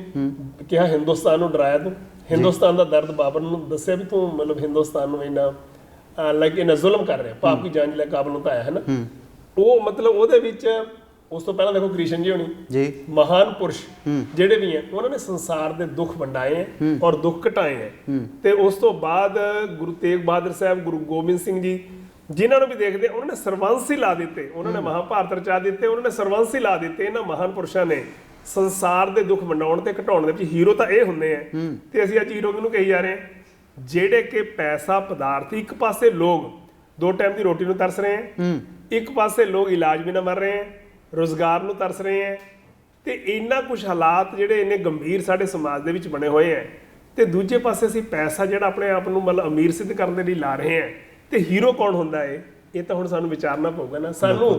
ਕਿਹਾ ਹਿੰਦੁਸਤਾਨ ਨੂੰ ਡਰਾਇਆ ਤੂੰ। ਹਿੰਦੁਸਤਾਨ ਦਾ ਦਰਦ ਬਾਬਰ ਨੂੰ ਦੱਸਿਆ ਵੀ ਤੂੰ ਮਤਲਬ ਹਿੰਦੁਸਤਾਨ ਨੂੰ ਇੰਨਾ ਲਾਈਕ ਇਹਨਾਂ ਜ਼ੁਲਮ ਕਰ ਰਿਹਾ ਪਾਪ ਕੀ ਜਾਂਚ ਲੈ ਕਾਬਲ ਨੂੰ ਤਾਇਆ ਹੈ ਨਾ? ਉਹ ਮਤਲਬ ਉਹਦੇ ਵਿੱਚ ਉਸ ਤੋਂ ਪਹਿਲਾਂ ਦੇਖੋ ਕ੍ਰਿਸ਼ਨ ਜੀ ਹੋਣੀ ਜੀ। ਮਹਾਨ ਪੁਰਸ਼ ਜਿਹੜੇ ਵੀ ਹੈ ਉਹਨਾਂ ਨੇ ਸੰਸਾਰ ਦੇ ਦੁੱਖ ਵੰਡਾਏ ਹੈ ਔਰ ਦੁੱਖ ਘਟਾਏ ਹੈ। ਤੇ ਉਸ ਤੋਂ ਬਾਅਦ ਗੁਰੂ ਤੇਗ ਬਹਾਦਰ ਸਾਹਿਬ ਗੁਰੂ ਗੋਬਿੰਦ ਸਿੰਘ ਜੀ ਜਿਨ੍ਹਾਂ ਨੂੰ ਵੀ ਦੇਖਦੇ ਉਹਨਾਂ ਨੇ ਸਰਵੰਸ ਹੀ ਲਾ ਦਿੱਤੇ। ਉਹਨਾਂ ਨੇ ਮਹਾਭਾਰਤ ਰਚਾ ਦਿੱਤੇ ਉਹਨਾਂ ਨੇ ਸਰਵੰਸ ਹੀ ਲਾ ਦਿੱਤੇ ਇਹਨਾਂ ਮਹਾਨ ਪੁਰਸ਼ਾਂ ਨੇ। ਸੰਸਾਰ ਦੇ ਦੁੱਖ ਵੰਡਾਉਣ ਤੇ ਘਟਾਉਣ ਦੇ ਵਿੱਚ ਹੀਰੋ ਤਾਂ ਇਹ ਹੁੰਦੇ ਆ ਤੇ ਅਸੀਂ ਅੱਜ ਹੀਰੋ ਕਿਹਨੂੰ ਕਹੀ ਜਾ ਰਹੇ ਹਾਂ? ਜਿਹੜੇ ਕਿ ਪੈਸਾ ਪਦਾਰਥ ਇੱਕ ਪਾਸੇ ਲੋਕ ਦੋ ਟਾਈਮ ਦੀ ਰੋਟੀ ਨੂੰ ਤਰਸ ਰਹੇ ਹੈ। ਇੱਕ ਪਾਸੇ ਲੋਕ ਇਲਾਜ ਵੀ ਨਾ ਮਰ ਰਹੇ ਹੈ। ਰੋਜ਼ਗਾਰ ਨੂੰ ਤਰਸ ਰਹੇ ਹੈ ਤੇ ਇੰਨਾ ਕੁਝ ਹਾਲਾਤ ਜਿਹੜੇ ਇੰਨੇ ਗੰਭੀਰ ਸਾਡੇ ਸਮਾਜ ਦੇ ਵਿੱਚ ਬਣੇ ਹੋਏ ਹੈ ਤੇ ਦੂਜੇ ਪਾਸੇ ਅਸੀਂ ਪੈਸਾ ਜਿਹੜਾ ਆਪਣੇ ਆਪ ਨੂੰ ਮਤਲਬ ਅਮੀਰ ਸਿੱਧ ਕਰਨ ਦੇ ਲਈ ਲਾ ਰਹੇ ਹਾਂ ਤੇ ਹੀਰੋ ਕੌਣ ਹੁੰਦਾ ਹੈ? ਇਹ ਤਾਂ ਹੁਣ ਸਾਨੂੰ ਵਿਚਾਰਨਾ ਪਊਗਾ ਨਾ। ਸਾਨੂੰ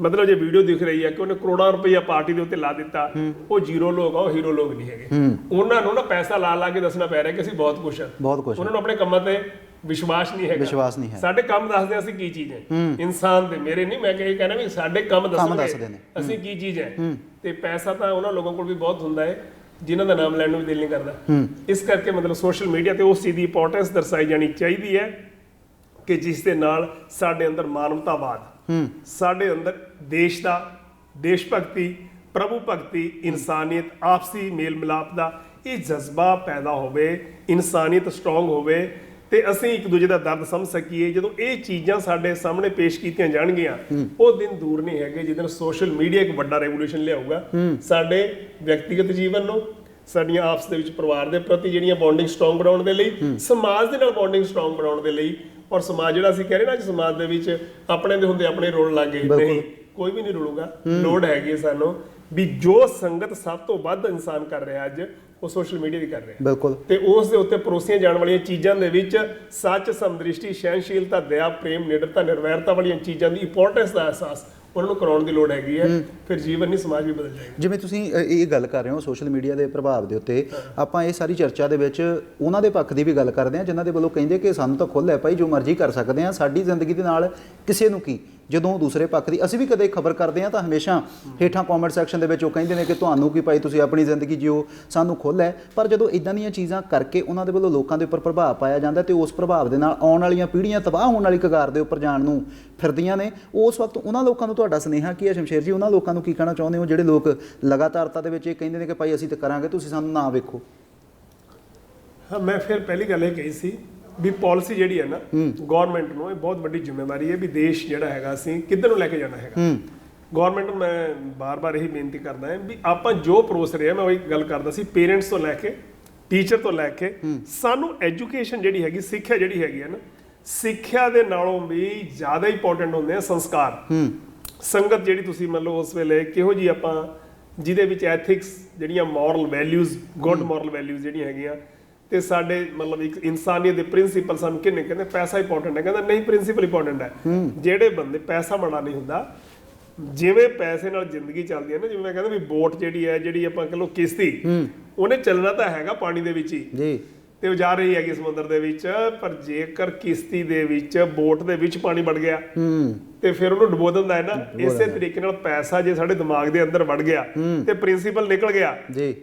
ਮਤਲਬ ਜੇ ਵੀਡੀਓ ਦਿਖ ਰਹੀ ਹੈ ਕਿ ਉਹਨੇ ਕਰੋੜਾਂ ਰੁਪਈਆ ਪਾਰਟੀ ਦੇ ਉੱਤੇ ਲਾ ਦਿੱਤਾ ਉਹ ਜ਼ੀਰੋ ਲੋਕ ਆ ਉਹ ਹੀਰੋ ਲੋਕ ਨਹੀਂ ਹੈਗੇ। ਉਹਨਾਂ ਨੂੰ ਨਾ ਪੈਸਾ ਲਾ ਲਾ ਕੇ ਦੱਸਣਾ ਪੈ ਰਿਹਾ ਕਿ ਅਸੀਂ ਬਹੁਤ ਕੁਝ ਆ ਉਹਨਾਂ ਨੂੰ ਆਪਣੇ ਕੰਮਾਂ ਤੇ ਵਿਸ਼ਵਾਸ ਨਹੀਂ ਹੈਗਾ। ਵਿਸ਼ਵਾਸ ਨਹੀਂ ਹੈ। ਸਾਡੇ ਕੰਮ ਦੱਸਦੇ ਅਸੀਂ ਕੀ ਚੀਜ਼ ਹੈ। ਇਨਸਾਨ ਦੇ ਮੇਰੇ ਨਹੀਂ ਮੈਂ ਕਹੇ ਕਹਿੰਦਾ ਵੀ ਸਾਡੇ ਕੰਮ ਦੱਸਦੇ। ਅਸੀਂ ਕੀ ਚੀਜ਼ ਹੈ। ਤੇ ਪੈਸਾ ਤਾਂ ਉਹਨਾਂ ਲੋਕਾਂ ਕੋਲ ਵੀ ਬਹੁਤ ਹੁੰਦਾ ਹੈ ਜਿਨ੍ਹਾਂ ਦਾ ਨਾਮ ਲੈਣ ਨੂੰ ਵੀ ਦਿਲ ਨਹੀਂ ਕਰਦਾ। ਇਸ ਕਰਕੇ ਮਤਲਬ ਸੋਸ਼ਲ ਮੀਡੀਆ ਤੇ ਉਸ ਚੀਜ਼ ਦੀ ਇੰਪੋਰਟੈਂਸ ਦਰਸਾਈ ਜਾਣੀ ਚਾਹੀਦੀ ਹੈ ਕਿ ਜਿਸ ਦੇ ਨਾਲ ਸਾਡੇ ਅੰਦਰ ਮਾਨਵਤਾਵਾਦ ਸਾਡੇ ਅੰਦਰ ਦੇਸ਼ ਦਾ ਦੇਸ਼ ਭਗਤੀ ਪ੍ਰਭੂ ਭਗਤੀ ਇਨਸਾਨੀਅਤ ਆਪਸੀ ਮੇਲ ਮਿਲਾਪ ਦਾ ਇਹ ਜਜ਼ਬਾ ਪੈਦਾ ਹੋਵੇ ਇਨਸਾਨੀਅਤ ਸਟਰੋਂਗ ਹੋਵੇ ਤੇ ਅਸੀਂ ਇੱਕ ਦੂਜੇ ਦਾ ਦਰਦ ਸਮਝ ਸਕੀਏ। ਜਦੋਂ ਇਹ ਚੀਜ਼ਾਂ ਸਾਡੇ ਸਾਹਮਣੇ ਪੇਸ਼ ਕੀਤੀਆਂ ਜਾਣਗੀਆਂ ਉਹ ਦਿਨ ਦੂਰ ਨਹੀਂ ਹੈਗੇ। ਜਿੱਦਣ ਸੋਸ਼ਲ ਮੀਡੀਆ ਇੱਕ ਵੱਡਾ ਰੈਵੋਲੂਸ਼ਨ ਲਿਆਊਗਾ ਸਾਡੇ ਵਿਅਕਤੀਗਤ ਜੀਵਨ ਨੂੰ ਸਾਡੀਆਂ ਆਪਸ ਦੇ ਵਿੱਚ ਪਰਿਵਾਰ ਦੇ ਪ੍ਰਤੀ ਜਿਹੜੀਆਂ ਬੌਂਡਿੰਗ ਸਟਰੋਂਗ ਬਣਾਉਣ ਦੇ ਲਈ ਸਮਾਜ ਦੇ ਨਾਲ ਬੌਂਡਿੰਗ ਸਟਰੋਂਗ ਬਣਾਉਣ ਦੇ ਲਈ ਔਰ ਸਮਾਜ ਜਿਹੜਾ ਅਸੀਂ ਕਹਿ ਰਹੇ ਨਾ ਕਿ ਸਮਾਜ ਦੇ ਵਿੱਚ ਆਪਣੇ ਦੇ ਹੁੰਦੇ ਆਪਣੇ ਰੋਲ ਲੱਗੇ। ਨਹੀਂ ਕੋਈ ਵੀ ਨਹੀਂ ਰੁਲੂਗਾ। ਲੋੜ ਹੈਗੀ ਸਾਨੂੰ ਵੀ ਜੋ ਸੰਗਤ ਸਭ ਤੋਂ ਵੱਧ ਇਨਸਾਨ ਕਰ ਰਿਹਾ ਅੱਜ ਉਹ ਸੋਸ਼ਲ ਮੀਡੀਆ ਦੀ ਕਰ ਰਿਹਾ। ਬਿਲਕੁਲ। ਤੇ ਉਸ ਦੇ ਉੱਤੇ ਪਰੋਸੀਆਂ ਜਾਣ ਵਾਲੀਆਂ ਚੀਜ਼ਾਂ ਦੇ ਵਿੱਚ ਸੱਚ ਸਮਦ੍ਰਿਸ਼ਟੀ ਸਹਿਨਸ਼ੀਲਤਾ ਦਇਆ ਪ੍ਰੇਮ ਨਿਡਰਤਾ ਨਿਰਵੈਰਤਾ ਵਾਲੀਆਂ ਚੀਜ਼ਾਂ ਦੀ ਇੰਪੋਰਟੈਂਸ ਦਾ ਅਹਿਸਾਸ ਉਹਨਾਂ ਨੂੰ ਕਰਾਉਣ ਦੀ ਲੋੜ ਹੈਗੀ ਹੈ। ਫਿਰ ਜੀਵਨ ਨਹੀਂ ਸਮਾਜ ਵੀ ਬਦਲ ਜਾਏਗਾ। ਜਿਵੇਂ ਤੁਸੀਂ ਇਹ ਗੱਲ ਕਰ ਰਹੇ ਹੋ ਸੋਸ਼ਲ ਮੀਡੀਆ ਦੇ ਪ੍ਰਭਾਵ ਦੇ ਉੱਤੇ ਆਪਾਂ ਇਹ ਸਾਰੀ ਚਰਚਾ ਦੇ ਵਿੱਚ ਉਹਨਾਂ ਦੇ ਪੱਖ ਦੀ ਵੀ ਗੱਲ ਕਰਦੇ ਹਾਂ ਜਿਨ੍ਹਾਂ ਦੇ ਵੱਲੋਂ ਕਹਿੰਦੇ ਕਿ ਸਾਨੂੰ ਤਾਂ ਖੁੱਲ੍ਹ ਹੈ ਭਾਈ ਜੋ ਮਰਜ਼ੀ ਕਰ ਸਕਦੇ ਹਾਂ ਸਾਡੀ ਜ਼ਿੰਦਗੀ ਦੇ ਨਾਲ ਕਿਸੇ ਨੂੰ ਕੀ? ਜਦੋਂ ਦੂਸਰੇ ਪੱਖ ਦੀ ਅਸੀਂ ਵੀ ਕਦੇ ਖਬਰ ਕਰਦੇ ਹਾਂ ਤਾਂ ਹਮੇਸ਼ਾ ਹੇਠਾਂ ਕਮੈਂਟ ਸੈਕਸ਼ਨ ਦੇ ਵਿੱਚ ਉਹ ਕਹਿੰਦੇ ਨੇ ਕਿ ਤੁਹਾਨੂੰ ਕੀ ਭਾਈ ਤੁਸੀਂ ਆਪਣੀ ਜ਼ਿੰਦਗੀ ਜਿਓ ਸਾਨੂੰ ਖੁੱਲ੍ਹ ਹੈ। ਪਰ ਜਦੋਂ ਇਦਾਂ ਦੀਆਂ ਚੀਜ਼ਾਂ ਕਰਕੇ ਉਹਨਾਂ ਦੇ ਵੱਲੋਂ ਲੋਕਾਂ ਦੇ ਉੱਪਰ ਪ੍ਰਭਾਵ ਪਾਇਆ ਜਾਂਦਾ ਤੇ ਉਸ ਪ੍ਰਭਾਵ ਦੇ ਨਾਲ ਆਉਣ ਵਾਲੀਆਂ ਪੀੜ੍ਹੀਆਂ ਤਬਾਹ ਹੋਣ ਵਾਲੀ ਕਗਾਰ ਦੇ ਉੱਪਰ ਜਾਣ ਨੂੰ ਫਿਰਦੀਆਂ ਨੇ, ਉਸ ਵਕਤ ਉਹਨਾਂ ਲੋਕਾਂ ਨੂੰ ਤੁਹਾਡਾ ਸੁਨੇਹਾ ਕੀ ਹੈ ਸ਼ਮਸ਼ੇਰ ਜੀ? ਉਹਨਾਂ ਲੋਕਾਂ ਨੂੰ ਕੀ ਕਹਿਣਾ ਚਾਹੁੰਦੇ ਹੋ? ਜਿਹੜੇ ਲੋਕ ਲਗਾਤਾਰਤਾ ਦੇ ਵਿੱਚ ਇਹ ਕਹਿੰਦੇ ਨੇ ਕਿ ਭਾਈ ਅਸੀਂ ਤਾਂ ਕਰਾਂਗੇ, ਤੁਸੀਂ ਸਾਨੂੰ ਨਾ ਵੇਖੋ। ਹਾਂ, ਮੈਂ ਫਿਰ ਪਹਿਲੀ ਗੱਲ ਇਹ ਕਹੀ ਸੀ ਵੀ ਪਾਲਿਸੀ ਜਿਹੜੀ ਹੈ ਨਾ ਗਵਰਨਮੈਂਟ ਨੂੰ ਇਹ ਬਹੁਤ ਵੱਡੀ ਜ਼ਿੰਮੇਵਾਰੀ ਹੈ ਵੀ ਦੇਸ਼ ਜਿਹੜਾ ਹੈਗਾ ਅਸੀਂ ਕਿੱਧਰ ਨੂੰ ਲੈ ਕੇ ਜਾਣਾ ਹੈਗਾ। ਗਵਰਨਮੈਂਟ ਨੂੰ ਮੈਂ ਬਾਰ-ਬਾਰ ਇਹੀ ਬੇਨਤੀ ਕਰਦਾ ਹਾਂ ਵੀ ਆਪਾਂ ਜੋ ਪਰੋਸ ਰਹੇ ਹਾਂ ਮੈਂ ਉਹੀ ਗੱਲ ਕਰਦਾ ਸੀ ਪੇਰੈਂਟਸ ਤੋਂ ਲੈ ਕੇ ਟੀਚਰ ਤੋਂ ਲੈ ਕੇ ਸਾਨੂੰ ਐਜੂਕੇਸ਼ਨ ਜਿਹੜੀ ਹੈਗੀ ਸਿੱਖਿਆ ਜਿਹੜੀ ਹੈਗੀ ਹੈ ਨਾ ਸਿੱਖਿਆ ਦੇ ਨਾਲੋਂ ਵੀ ਜ਼ਿਆਦਾ ਇੰਪੋਰਟੈਂਟ ਹੁੰਦੇ ਆ ਸੰਸਕਾਰ। ਸੰਗਤ ਜਿਹੜੀ ਤੁਸੀਂ ਮੰਨ ਲਓ ਉਸ ਵੇਲੇ ਕਿਹੋ ਜੀ ਆਪਾਂ ਜਿਹਦੇ ਵਿੱਚ ਐਥਿਕਸ ਜਿਹੜੀਆਂ moral values good moral values ਜਿਹੜੀਆਂ ਹੈਗੀਆਂ ਤੇ ਸਾਡੇ ਮਤਲਬ ਇੱਕ ਇਨਸਾਨੀਅਤ ਦੇ ਪ੍ਰਿੰਸੀਪਲ ਸਾਨੂੰ ਕਿੰਨੇ ਕਹਿੰਦੇ ਪੈਸਾ ਇੰਪੋਰਟੈਂਟ ਹੈ। ਕਹਿੰਦਾ ਨਹੀਂ ਪ੍ਰਿੰਸੀਪਲ ਇੰਪੋਰਟੈਂਟ ਹੈ। ਜਿਹੜੇ ਬੰਦੇ ਪੈਸਾ ਬੜਾ ਨਹੀਂ ਹੁੰਦਾ ਜਿਵੇਂ ਪੈਸੇ ਨਾਲ ਜ਼ਿੰਦਗੀ ਚੱਲਦੀ ਹੈ ਨਾ ਜਿਵੇਂ ਮੈਂ ਕਹਿੰਦਾ ਵੀ ਬੋਟ ਜਿਹੜੀ ਹੈ ਜਿਹੜੀ ਆਪਾਂ ਕਹ ਲਓ ਕਿਸ਼ਤੀ ਉਹਨੇ ਚੱਲਣਾ ਤਾਂ ਹੈਗਾ ਪਾਣੀ ਦੇ ਵਿੱਚ ਹੀ। ਜੀ। ਤੇ ਉਹ ਜਾ ਰਹੀ ਹੈਗੀ ਸਮੁੰਦਰ ਦੇ ਵਿੱਚ ਪਰ ਜੇਕਰ ਕਿਸ਼ਤੀ ਦੇ ਵਿੱਚ ਬੋਟ ਦੇ ਵਿੱਚ ਪਾਣੀ ਵੜ ਗਿਆ ਹੂੰ। ਤੇ ਫਿਰ ਉਹਨੂੰ ਡੁਬੋ ਦਿੰਦਾ ਹੈ ਨਾ ਇਸੇ ਤਰੀਕੇ ਨਾਲ ਪੈਸਾ ਜੇ ਸਾਡੇ ਦਿਮਾਗ ਦੇ ਅੰਦਰ ਵੜ ਗਿਆ ਤੇ ਪ੍ਰਿੰਸੀਪਲ ਨਿਕਲ ਗਿਆ